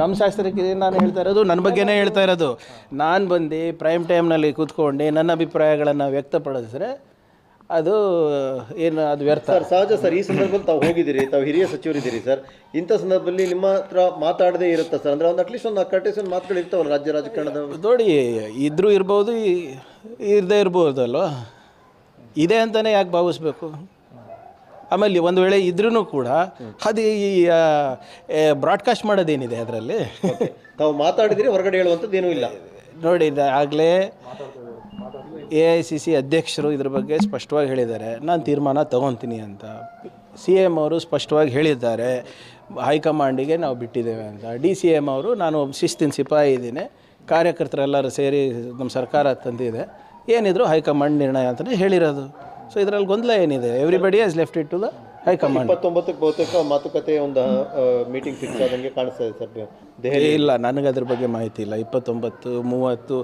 ನಮ್ಮ ಶಾಸ್ತ್ರಕ್ಕೆ ನಾನು ಹೇಳ್ತಾ ಇರೋದು ನನ್ನ ಬಗ್ಗೆನೇ ಹೇಳ್ತಾ ಇರೋದು. ನಾನು ಬಂದು ಪ್ರೈಮ್ ಟೈಮ್ನಲ್ಲಿ ಕೂತ್ಕೊಂಡು ನನ್ನ ಅಭಿಪ್ರಾಯಗಳನ್ನು ವ್ಯಕ್ತಪಡಿಸಿದ್ರೆ ಅದು ಏನು ಅದು ವ್ಯರ್ಥ. ಸರ್ ಸಹಜ ಸರ್ ಈ ಸಂದರ್ಭದಲ್ಲಿ ತಾವು ಹೋಗಿದ್ದೀರಿ ತಾವು ಹಿರಿಯ ಸಚಿವರಿದ್ದೀರಿ ಸರ್. ಇಂಥ ಸಂದರ್ಭದಲ್ಲಿ ನಿಮ್ಮ ಹತ್ರ ಮಾತಾಡದೇ ಇರುತ್ತಾ ಸರ್? ಅಂದ್ರೆ ಒಂದು ಅಟ್ಲೀಸ್ಟ್ ಒಂದು ಕರ್ಟೇಷನ್ ಮಾತುಗಳು ಇರ್ತಾವಲ್ಲ ರಾಜ್ಯ ರಾಜಕಾರಣದ ನೋಡಿ ಇದ್ರೂ ಇರ್ಬೋದು ಇರದೇ ಇರ್ಬೋದು ಅಲ್ವಾ ಇದೆ ಅಂತಲೇ ಯಾಕೆ ಭಾವಿಸ್ಬೇಕು? ಆಮೇಲೆ ಒಂದು ವೇಳೆ ಇದ್ರೂ ಕೂಡ ಅದು ಈ ಬ್ರಾಡ್ಕಾಸ್ಟ್ ಮಾಡೋದೇನಿದೆ ಅದರಲ್ಲಿ? ತಾವು ಮಾತಾಡಿದಿರಿ ಹೊರಗಡೆ ಹೇಳುವಂಥದ್ದು ಏನೂ ಇಲ್ಲ. ನೋಡಿ ಆಗಲೇ ಎ ಐ ಸಿ ಸಿ ಅಧ್ಯಕ್ಷರು ಇದ್ರ ಬಗ್ಗೆ ಸ್ಪಷ್ಟವಾಗಿ ಹೇಳಿದ್ದಾರೆ. ನಾನು ತೀರ್ಮಾನ ತಗೊತೀನಿ ಅಂತ. ಸಿ ಎಂ ಅವರು ಸ್ಪಷ್ಟವಾಗಿ ಹೇಳಿದ್ದಾರೆ. ಹೈಕಮಾಂಡಿಗೆ ನಾವು ಬಿಟ್ಟಿದ್ದೇವೆ ಅಂತ. ಡಿ ಸಿ ಎಂ ಅವರು ನಾನು ಶಿಸ್ತಿನ ಸಿಪಾಯಿ ಇದ್ದೀನಿ. ಕಾರ್ಯಕರ್ತರೆಲ್ಲರೂ ಸೇರಿ ನಮ್ಮ ಸರ್ಕಾರ ತಂದಿದೆ. ಏನಿದ್ರು ಹೈಕಮಾಂಡ್ ನಿರ್ಣಯ ಅಂತಲೇ ಹೇಳಿರೋದು. ಸೊ ಇದರಲ್ಲಿ ಗೊಂದಲ ಏನಿದೆ? Everybody has left it to the high command ಇಪ್ಪತ್ತೊಂಬತ್ತಕ್ಕೆ ಬಹುತೇಕ ಮಾತುಕತೆ ಒಂದು ಮೀಟಿಂಗ್ ಫಿಕ್ಸ್ ಆದಂಗೆ ಕಾಣಿಸ್ತಾ ಇದೆ ಸರ್ ದೆಹಲಿ ಇಲ್ಲ ನನಗೆ ಅದ್ರ ಬಗ್ಗೆ ಮಾಹಿತಿ ಇಲ್ಲ. ಇಪ್ಪತ್ತೊಂಬತ್ತು ಮೂವತ್ತು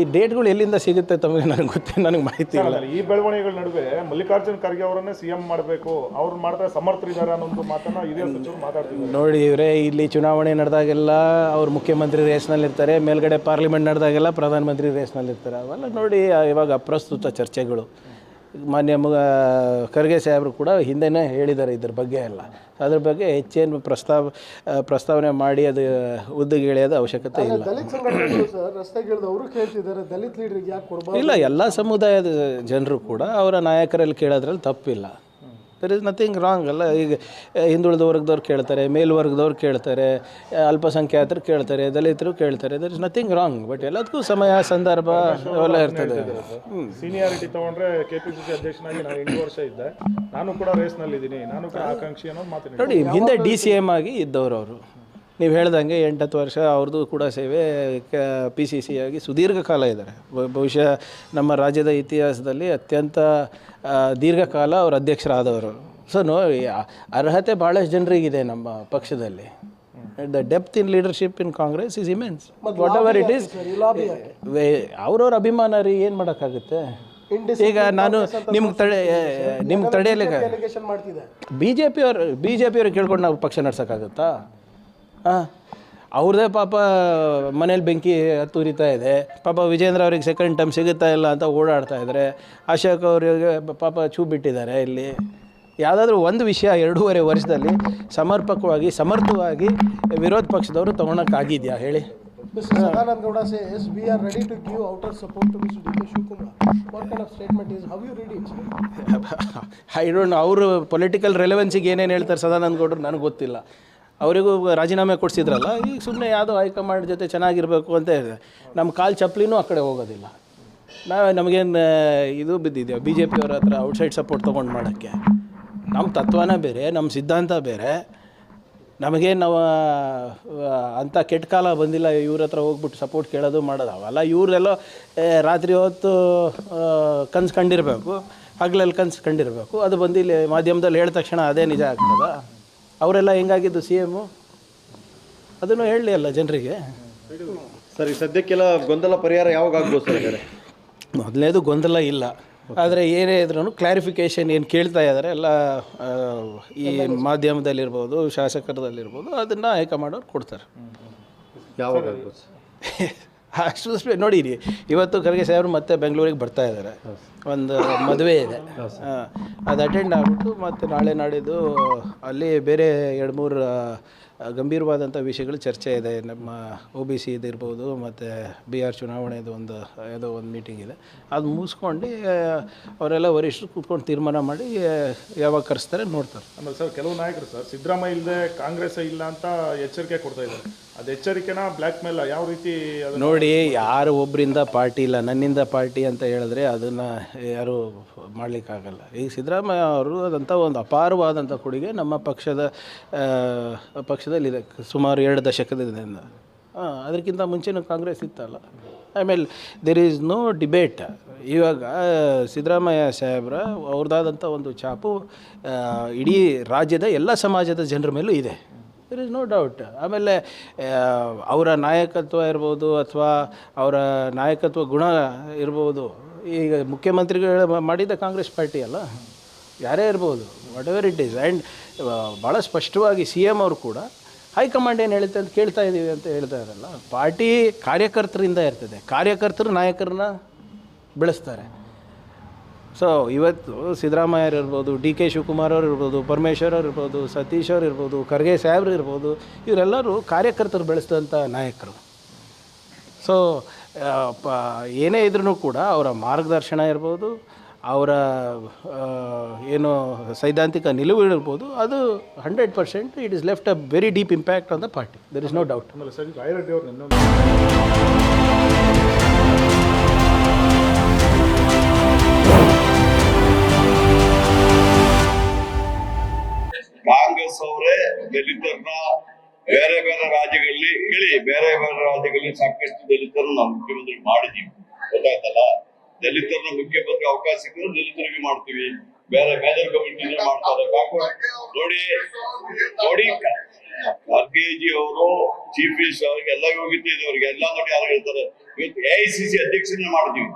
ಈ ಡೇಟ್ಗಳು ಎಲ್ಲಿಂದ ಸಿಗುತ್ತೆ ತಮಗೆ ನನಗೆ ಗೊತ್ತೇ ನನಗೆ ಮಾಹಿತಿ ಇಲ್ಲ. ಈ ಬೆಳವಣಿಗೆಗಳ ನಡುವೆ ಮಲ್ಲಿಕಾರ್ಜುನ್ ಖರ್ಗೆ ಅವರನ್ನೇ ಸಿ ಎಂ ಮಾಡಬೇಕು ಅವ್ರು ಮಾಡಿದ್ರೆ ಸಮರ್ಥರಿದ್ದಾರೆ ಅನ್ನೋ ಮಾತನ್ನ ಇದೇ ಸಚಿವರು ಮಾತಾಡ್ತೀವಿ ನೋಡಿ ಇವರೇ ಇಲ್ಲಿ ಚುನಾವಣೆ ನಡೆದಾಗೆಲ್ಲ ಅವ್ರು ಮುಖ್ಯಮಂತ್ರಿ ರೇಸ್ನಲ್ಲಿರ್ತಾರೆ ಮೇಲ್ಗಡೆ ಪಾರ್ಲಿಮೆಂಟ್ ನಡೆದಾಗೆಲ್ಲ ಪ್ರಧಾನಮಂತ್ರಿ ರೇಸ್ನಲ್ಲಿರ್ತಾರೆ ಅವೆಲ್ಲ ನೋಡಿ ಇವಾಗ ಅಪ್ರಸ್ತುತ ಚರ್ಚೆಗಳು. ಮಾನ್ಯ ಮಗ ಖರ್ಗೆ ಸಾಹೇಬರು ಕೂಡ ಹಿಂದೆನೇ ಹೇಳಿದ್ದಾರೆ ಇದ್ರ ಬಗ್ಗೆ ಎಲ್ಲ. ಅದ್ರ ಬಗ್ಗೆ ಹೆಚ್ಚೇನು ಪ್ರಸ್ತಾವ ಪ್ರಸ್ತಾವನೆ ಮಾಡಿ ಅದು ಉದ್ದಿಗೆ ಎಳೆಯೋದು ಅವಶ್ಯಕತೆ ಇಲ್ಲ. ದಲಿತ ಇಲ್ಲ ಎಲ್ಲ ಸಮುದಾಯದ ಜನರು ಕೂಡ ಅವರ ನಾಯಕರಲ್ಲಿ ಕೇಳೋದ್ರಲ್ಲಿ ತಪ್ಪಿಲ್ಲ. ದರ್ ಇಸ್ ನಥಿಂಗ್ ರಾಂಗ್ ಅಲ್ಲ? ಈಗ ಹಿಂದುಳಿದ ವರ್ಗದವ್ರು ಕೇಳ್ತಾರೆ ಮೇಲ್ವರ್ಗದವ್ರು ಕೇಳ್ತಾರೆ ಅಲ್ಪಸಂಖ್ಯಾತರು ಕೇಳ್ತಾರೆ ದಲಿತರು ಕೇಳ್ತಾರೆ there is nothing wrong but ಎಲ್ಲದಕ್ಕೂ ಸಮಯ ಸಂದರ್ಭ ಎಲ್ಲ ಇರ್ತದೆ. ಸೀನಿಯಾರಿಟಿ ತಗೊಂಡ್ರೆ ಸಿ ಅಧ್ಯಕ್ಷನಾಗಿ ನಾನು ಎಂಟು ವರ್ಷ ಇದ್ದೆ. ನಾನು ಕೂಡ ರೇಸ್ನಲ್ಲಿದ್ದೀನಿ ನಾನು ಕೂಡ ಆಕಾಂಕ್ಷಿ ಅನ್ನೋದು ಮಾತಾಡಿ ನೋಡಿ ಹಿಂದೆ ಡಿ ಸಿ ಎಂ ಆಗಿ ಇದ್ದವರು ಅವರು. ನೀವು ಹೇಳ್ದಂಗೆ ಎಂಟತ್ತು ವರ್ಷ ಅವ್ರದ್ದು ಕೂಡ ಸೇವೆ ಪಿ ಸಿ ಸಿ ಆಗಿ ಸುದೀರ್ಘ ಕಾಲ ಇದ್ದಾರೆ ಬಹುಶಃ ನಮ್ಮ ರಾಜ್ಯದ ಇತಿಹಾಸದಲ್ಲಿ ಅತ್ಯಂತ ದೀರ್ಘಕಾಲ ಅವರು ಅಧ್ಯಕ್ಷರಾದವರು. ಸೊ ನೋ ಅರ್ಹತೆ ಭಾಳಷ್ಟು ಜನರಿಗಿದೆ ನಮ್ಮ ಪಕ್ಷದಲ್ಲಿ. The depth in leadership in Congress is immense whatever it is ಅವ್ರವ್ರ ಅಭಿಮಾನ ರೀ ಏನು ಮಾಡೋಕ್ಕಾಗುತ್ತೆ? ಈಗ ನಾನು ನಿಮ್ಗೆ ತಡೆ ನಿಮ್ಗೆ ತಡೆಯಲಿಕ್ಕೆ ಬಿ ಜೆ ಪಿಯವ್ರು ಬಿ ಜೆ ಪಿಯವ್ರಿಗೆ ಕೇಳ್ಕೊಂಡು ನಾವು ಪಕ್ಷ ನಡ್ಸೋಕ್ಕಾಗುತ್ತಾ? ಹಾಂ ಅವ್ರದ್ದೇ ಪಾಪ ಮನೇಲಿ ಬೆಂಕಿ ತುರಿತಾ ಇದೆ ಪಾಪ ವಿಜೇಂದ್ರ ಅವ್ರಿಗೆ ಸೆಕೆಂಡ್ ಟೈಮ್ ಸಿಗುತ್ತಾ ಇಲ್ಲ ಅಂತ ಓಡಾಡ್ತಾ ಇದ್ದಾರೆ ಅಶೋಕ್ ಅವರಿಗೆ ಪಾಪ ಚೂ ಬಿಟ್ಟಿದ್ದಾರೆ ಇಲ್ಲಿ ಯಾವುದಾದ್ರೂ ಒಂದು ವಿಷಯ ಎರಡೂವರೆ ವರ್ಷದಲ್ಲಿ ಸಮರ್ಪಕವಾಗಿ ಸಮರ್ಥವಾಗಿ ವಿರೋಧ ಪಕ್ಷದವರು ತೊಗೊಳಕ್ಕಾಗಿದೆಯಾ ಹೇಳಿ Mr. Sadanand Gowda says, we are ready to give outer support to Mr. DK Shivakumar. What kind of statement is, how you read it? I don't ಅವರು ಪೊಲಿಟಿಕಲ್ ರೆಲೆವೆನ್ಸಿಗೆ ಏನೇನು ಹೇಳ್ತಾರೆ ಸದಾನಂದ ಗೌಡರು ನನಗೆ ಗೊತ್ತಿಲ್ಲ ಅವರಿಗೂ ರಾಜೀನಾಮೆ ಕೊಡಿಸಿದ್ರಲ್ಲ ಈಗ ಸುಮ್ಮನೆ ಯಾವುದೋ ಹೈಕಮಾಂಡ್ ಜೊತೆ ಚೆನ್ನಾಗಿರಬೇಕು ಅಂತ ಹೇಳಿದೆ. ನಮ್ಮ ಕಾಲು ಚಪ್ಪಲಿನೂ ಆ ಕಡೆ ಹೋಗೋದಿಲ್ಲ. ನಾವು ನಮಗೇನು ಇದು ಬಿದ್ದಿದ್ದೇವೆ ಬಿ ಜೆ ಪಿಯವ್ರ ಹತ್ರ ಔಟ್ಸೈಡ್ ಸಪೋರ್ಟ್ ತೊಗೊಂಡು ಮಾಡೋಕ್ಕೆ. ನಮ್ಮ ತತ್ವನೇ ಬೇರೆ ನಮ್ಮ ಸಿದ್ಧಾಂತ ಬೇರೆ. ನಮಗೆ ನಾವು ಅಂಥ ಕೆಟ್ಟ ಕಾಲ ಬಂದಿಲ್ಲ, ಇವ್ರ ಹತ್ರ ಹೋಗ್ಬಿಟ್ಟು ಸಪೋರ್ಟ್ ಕೇಳೋದು ಮಾಡೋದು. ಅವೆಲ್ಲ ಇವರೆಲ್ಲೋ ರಾತ್ರಿ ಹೊತ್ತು ಕನ್ಸು ಕಂಡಿರಬೇಕು. ಹಗಲಲ್ಲಿ ಕನ್ಸು ಕಂಡಿರಬೇಕು. ಅದು ಬಂದು ಇಲ್ಲಿ ಮಾಧ್ಯಮದಲ್ಲಿ ಹೇಳಿದ ತಕ್ಷಣ ಅದೇ ನಿಜ ಆಗ್ತದ? ಅವರೆಲ್ಲ ಹೆಂಗಾಗಿದ್ದು ಸಿ ಎಮ್ಮು ಅದನ್ನು ಹೇಳಲಿ ಅಲ್ಲ ಜನರಿಗೆ. ಸರಿ ಸದ್ಯಕ್ಕೆಲ್ಲ ಗೊಂದಲ ಪರಿಹಾರ ಯಾವಾಗ ಆಗ್ಬೋದು ಸರ್ ಹಾಗಾದ್ರೆ? ಮೊದಲನೇದು ಗೊಂದಲ ಇಲ್ಲ. ಆದರೆ ಏನೇ ಇದ್ರೂ ಕ್ಲಾರಿಫಿಕೇಷನ್ ಏನು ಕೇಳ್ತಾ ಇದ್ದಾರೆ ಎಲ್ಲ ಈ ಮಾಧ್ಯಮದಲ್ಲಿರ್ಬೋದು ಶಾಸಕರದಲ್ಲಿರ್ಬೋದು ಅದನ್ನು ಹೈಕಮಾಂಡವ್ರು ಕೊಡ್ತಾರೆ. ಯಾವಾಗ ಆಗ್ಬೋದು ಅಷ್ಟು ನೋಡಿರಿ ನೋಡಿ ಇವತ್ತು ಖರ್ಗೆ ಸಾಹೇಬರು ಮತ್ತೆ ಬೆಂಗಳೂರಿಗೆ ಬರ್ತಾ ಇದ್ದಾರೆ. ಒಂದು ಮದುವೆ ಇದೆ. ಅದು ಅಟೆಂಡ್ ಆಗ್ಬಿಟ್ಟು ಮತ್ತು ನಾಳೆ ನಾಡಿದ್ದು ಅಲ್ಲಿ ಬೇರೆ ಎರಡು ಮೂರು ಗಂಭೀರವಾದಂಥ ವಿಷಯಗಳು ಚರ್ಚೆ ಇದೆ. ನಮ್ಮ ಒ ಬಿ ಸಿ ಇದಿರ್ಬೋದು ಮತ್ತು ಬಿ ಆರ್ ಚುನಾವಣೆದು ಒಂದು, ಯಾವುದೋ ಒಂದು ಮೀಟಿಂಗ್ ಇದೆ. ಅದು ಮುಗಿಸ್ಕೊಂಡು ಅವರೆಲ್ಲ ವರಿಷ್ಠರು ಕೂತ್ಕೊಂಡು ತೀರ್ಮಾನ ಮಾಡಿ ಯಾವಾಗ ಕರೆಸ್ತಾರೆ ನೋಡ್ತಾರೆ. ಆಮೇಲೆ ಸರ್, ಕೆಲವು ನಾಯಕರು ಸರ್, ಸಿದ್ದರಾಮಯ್ಯ ಇಲ್ಲದೆ ಕಾಂಗ್ರೆಸ್ ಇಲ್ಲ ಅಂತ ಎಚ್ಚರಿಕೆ ಕೊಡ್ತಾ ಇದ್ದಾರೆ. ಅದು ಎಚ್ಚರಿಕೆನ ಬ್ಲ್ಯಾಕ್ ಮೇಲ್ ಯಾವ ರೀತಿ ಅದನ್ನ ನೋಡಿ ಯಾರು ಒಬ್ಬರಿಂದ ಪಾರ್ಟಿ ಇಲ್ಲ ನನ್ನಿಂದ ಪಾರ್ಟಿ ಅಂತ ಹೇಳಿದ್ರೆ ಅದನ್ನು ಯಾರು ಮಾಡಲಿಕ್ಕಾಗಲ್ಲ. ಈಗ ಸಿದ್ದರಾಮಯ್ಯ ಅವರು ಅದಂಥ ಒಂದು ಅಪಾರವಾದಂಥ ಕೊಡುಗೆ ನಮ್ಮ ಪಕ್ಷದ ಪಕ್ಷದಲ್ಲಿದೆ ಸುಮಾರು ಎರಡು ದಶಕದಿಂದ. ಹಾಂ ಅದಕ್ಕಿಂತ ಮುಂಚೆನೂ ಕಾಂಗ್ರೆಸ್ ಇತ್ತಲ್ಲ. ಆಮೇಲೆ ದೇರ್ ಈಸ್ ನೋ ಡಿಬೇಟ್ ಇವಾಗ ಸಿದ್ದರಾಮಯ್ಯ ಸಾಹೇಬ್ರ ಅವ್ರದ್ದಾದಂಥ ಒಂದು ಆ, ಇಡೀ ರಾಜ್ಯದ ಎಲ್ಲ ಸಮಾಜದ ಜನರ ಮೇಲೂ ಇದೆ. ದರ್ ಇಸ್ ನೋ ಡೌಟ್ ಆಮೇಲೆ ಅವರ ನಾಯಕತ್ವ ಇರ್ಬೋದು ಅಥವಾ ಅವರ ನಾಯಕತ್ವ ಗುಣ ಇರ್ಬೋದು. ಈಗ ಮುಖ್ಯಮಂತ್ರಿಗಳು ಮಾಡಿದ ಕಾಂಗ್ರೆಸ್ ಪಾರ್ಟಿ ಅಲ್ಲ? ಯಾರೇ ಇರ್ಬೋದು whatever it is and ಭಾಳ ಸ್ಪಷ್ಟವಾಗಿ ಸಿ ಎಂ ಅವರು ಕೂಡ ಹೈಕಮಾಂಡ್ ಏನು ಹೇಳುತ್ತೆ ಅಂತ ಕೇಳ್ತಾ ಇದ್ದೀವಿ ಅಂತ ಹೇಳ್ತಾ ಇದ್ದಾರಲ್ಲ? ಪಾರ್ಟಿ ಕಾರ್ಯಕರ್ತರಿಂದ ಇರ್ತದೆ. ಕಾರ್ಯಕರ್ತರು ನಾಯಕರನ್ನ ಬೆಳೆಸ್ತಾರೆ. ಸೊ ಇವತ್ತು ಸಿದ್ದರಾಮಯ್ಯರು ಇರ್ಬೋದು, ಡಿ ಕೆ ಶಿವಕುಮಾರ್ ಅವ್ರು ಇರ್ಬೋದು, ಪರಮೇಶ್ವರ್ ಅವ್ರು ಇರ್ಬೋದು, ಸತೀಶ್ ಅವ್ರು ಇರ್ಬೋದು, ಖರ್ಗೆ ಸಾಹೇಬ್ರು ಇರ್ಬೋದು, ಇವರೆಲ್ಲರೂ ಕಾರ್ಯಕರ್ತರು ಬೆಳೆಸಿದಂಥ ನಾಯಕರು. ಸೊ ಪ, ಏನೇ ಇದ್ರೂ ಕೂಡ ಅವರ ಮಾರ್ಗದರ್ಶನ ಇರ್ಬೋದು, ಅವರ ಏನು ಸೈದ್ಧಾಂತಿಕ ನಿಲುವು ಇರ್ಬೋದು, ಅದು hundred percent it is left a very deep impact on the party there is no doubt ಬೇರೆ ಬೇರೆ ರಾಜ್ಯಗಳಲ್ಲಿ ಸಾಕಷ್ಟು ದಲಿತರನ್ನ ನಾವು ಮುಖ್ಯಮಂತ್ರಿ ಮಾಡಿದೀವಿ ಗೊತ್ತಾಯ್ತಲ್ಲ? ದಲಿತರನ್ನ ಮುಖ್ಯಮಂತ್ರಿ ಅವಕಾಶ ಇದ್ರೆ ದಲಿತರಿಗೆ ಮಾಡ್ತೀವಿ. ಬೇರೆ ಮೇಜರ್ ಕಮಿಟಿ ಮಾಡ್ತಾರೆ. ನೋಡಿ ನೋಡಿ ಖರ್ಗೆಜಿ ಅವರು ಚೀಫ್ ಮಿನಿಸ್ಟರ್ ಅವ್ರಿಗೆ ಎಲ್ಲ ಯೋಗ್ಯತೆ ಇದೆ ಅವ್ರಿಗೆ. ಎಲ್ಲ ನೋಡಿ ಯಾರು ಹೇಳ್ತಾರೆ? ಇವತ್ತು ಎ ಐ ಸಿ ಸಿ ಅಧ್ಯಕ್ಷನೇ ಮಾಡ್ತೀವಿ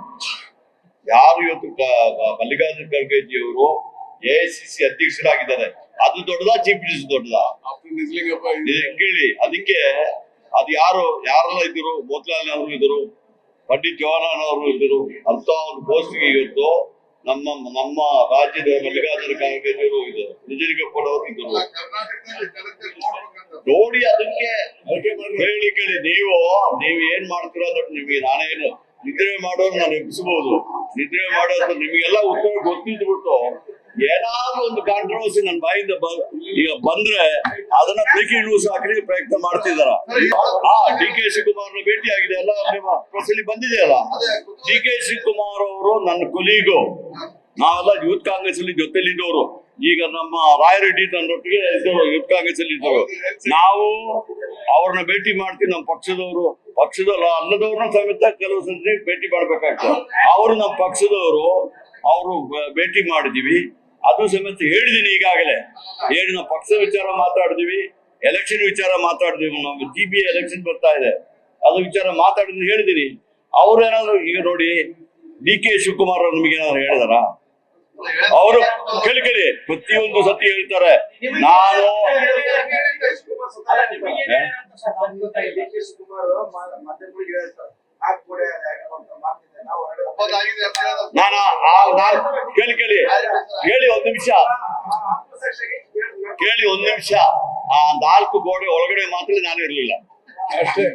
ಯಾರು ಇವತ್ತು ಮಲ್ಲಿಕಾರ್ಜುನ್ ಖರ್ಗೆಜಿ ಅವರು ಎ ಐ ಸಿ ಸಿ ಅಧ್ಯಕ್ಷರಾಗಿದ್ದಾರೆ. ಅದು ದೊಡ್ಡದಾ ಚೀಫ್ ಮಿನಿಸ್ಟರ್ ದೊಡ್ಡದಾ? ಕೇಳಿ. ಅದಕ್ಕೆ ಅದು ಯಾರು ಯಾರೆಲ್ಲ ಇದ್ರು ಮೋತಿಲಾಲ್ ನೆಹರು ಇದ್ರು ಪಂಡಿತ್ ಜವಾಹರ್ಲಾಲ್ ಅವರು ಇದ್ರು ಅಂತ ಒಂದು ಪೋಸ್ಟ್ಗೆ ಇವತ್ತು ನಮ್ಮ ನಮ್ಮ ರಾಜ್ಯದ ಮಲ್ಲಿಕಾರ್ಜುನ ಕಾಂಗ್ರೆಸ್ ನಿಜರಿಗೆ ಕೊಡೋರು ಅವರು ಇದ್ರು ನೋಡಿ ಅದಕ್ಕೆ ಹೇಳಿ ಕೇಳಿ. ನೀವು ನೀವ್ ಏನ್ ಮಾಡ್ತೀರೋ ಅದಕ್ಕೆ ನಿಮಗೆ ನಾನೇನು ನಿದ್ರೆ ಮಾಡೋರು ನಾನು ಎಬ್ಬಿಸಬಹುದು ನಿದ್ರೆ ಮಾಡೋದು ನಿಮಗೆಲ್ಲ ಉತ್ತರ ಗೊತ್ತಿದ್ದು ಬಿಟ್ಟು ಏನಾದ್ರೂ ಒಂದು ಕಾಂಟ್ರವರ್ಸಿ ನನ್ನ ಬಾಯಿಂದ ಈಗ ಬಂದ್ರೆ ಅದನ್ನ ಬ್ರೇಕಿಂಗ್ ನ್ಯೂಸ್ ಹಾಕಲಿಕ್ಕೆ ಪ್ರಯತ್ನ ಮಾಡ್ತಿದಾರ. ಆ ಡಿ ಕೆ ಶಿವಕುಮಾರ್ ಭೇಟಿ ಆಗಿದೆ. ಅಲ್ಲ ನಿಮ್ಮ ಬಂದಿದೆ ಬಂದಿದೆಯಲ್ಲ ಡಿ ಕೆ ಶಿವಕುಮಾರ್ ಅವರು ನನ್ನ ಕೊಲೀಗು ನಾವೆಲ್ಲ ಯೂತ್ ಕಾಂಗ್ರೆಸ್ ಅಲ್ಲಿ ಜೊತೆಲಿದ್ದವರು. ಈಗ ನಮ್ಮ ರಾಯರೆಡ್ಡಿ ನನ್ನೊಟ್ಟಿಗೆ ಯೂತ್ ಕಾಂಗ್ರೆಸ್ ಅಲ್ಲಿ ಇದ್ದವರು ನಾವು ಅವ್ರನ್ನ ಭೇಟಿ ಮಾಡ್ತೀವಿ. ನಮ್ಮ ಪಕ್ಷದವರು, ಪಕ್ಷದಲ್ಲ ಅಲ್ಲದವ್ರನ್ನ ಸಮೇತ ಕೆಲವು ಸಂತಿ ಭೇಟಿ ಮಾಡ್ಬೇಕಾಗ್ತದೆ. ಅವರು ನಮ್ಮ ಪಕ್ಷದವರು, ಅವರು ಭೇಟಿ ಮಾಡಿದೀವಿ. ಅದು ಸಮೇತ ಹೇಳಿದೀನಿ ಈಗಾಗಲೇ. ಏನು ನಾವು ಪಕ್ಷದ ವಿಚಾರ ಮಾತಾಡಿದೀವಿ ಎಲೆಕ್ಷನ್ ವಿಚಾರ ಮಾತಾಡಿದೀವಿ ನಾವು ಜಿ ಬಿ ಎಲೆಕ್ಷನ್ ಬರ್ತಾ ಇದೆ. ಅದು ವಿಚಾರ ಮಾತಾಡಿದ್ವಿ ಹೇಳಿದೀನಿ. ಅವ್ರೇನಾದ್ರು ಈಗ ನೋಡಿ ಡಿ ಕೆ ಶಿವಕುಮಾರ್ ಅವ್ರು ನಮಗೆ ಏನಾದ್ರು ಹೇಳಿದಾರ? ಅವರು ಕೇಳಿ ಕೇಳಿ ಪ್ರತಿಯೊಂದು ಸತಿ ಹೇಳ್ತಾರೆ. ನಾನು ನಾನು ಕೇಳಿ ಕೇಳಿ. ಕೇಳಿ ಒಂದ್ ನಿಮಿಷ. ಕೇಳಿ ಒಂದ್ ನಿಮಿಷ. ಆ ನಾಲ್ಕು ಗೋಡೆ ಒಳಗಡೆ ಮಾತ್ರ ನಾನು ಇರ್ಲಿಲ್ಲ. ಅಷ್ಟೇ.